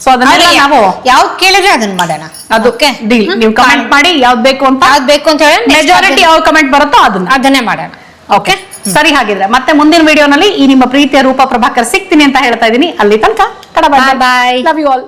ಸೊ ಅದನ್ನೆಲ್ಲ ನಾವು ಯಾವ್ದು ಕೇಳಿದ್ರೆ ಅದನ್ನ ಮಾಡೋಣ. ಅದಕ್ಕೆ ಡೀಲ್ ನೀವು ಕಮೆಂಟ್ ಮಾಡಿ. ಯಾವ್ದು ಬೇಕು ಅಂತ ಯಾವ್ದು ಬೇಕು ಅಂತ ಹೇಳಿ ಮೆಜಾರಿಟಿ ಯಾವ ಕಮೆಂಟ್ ಬರುತ್ತೋ ಅದನ್ನ. ಅದನ್ನೇ ಮಾಡೋಣ. ಓಕೆ ಸರಿ ಹಾಗಿದ್ರೆ. ಮತ್ತೆ ಮುಂದಿನ ವಿಡಿಯೋನಲ್ಲಿ ಈ ನಿಮ್ಮ ಪ್ರೀತಿಯ ರೂಪ ಪ್ರಭಾಕರ್ ಸಿಗ್ತೀನಿ ಅಂತ ಹೇಳ್ತಾ ಇದ್ದೀನಿ. ಅಲ್ಲಿ ತನಕ ಬಾಯ್. Love you all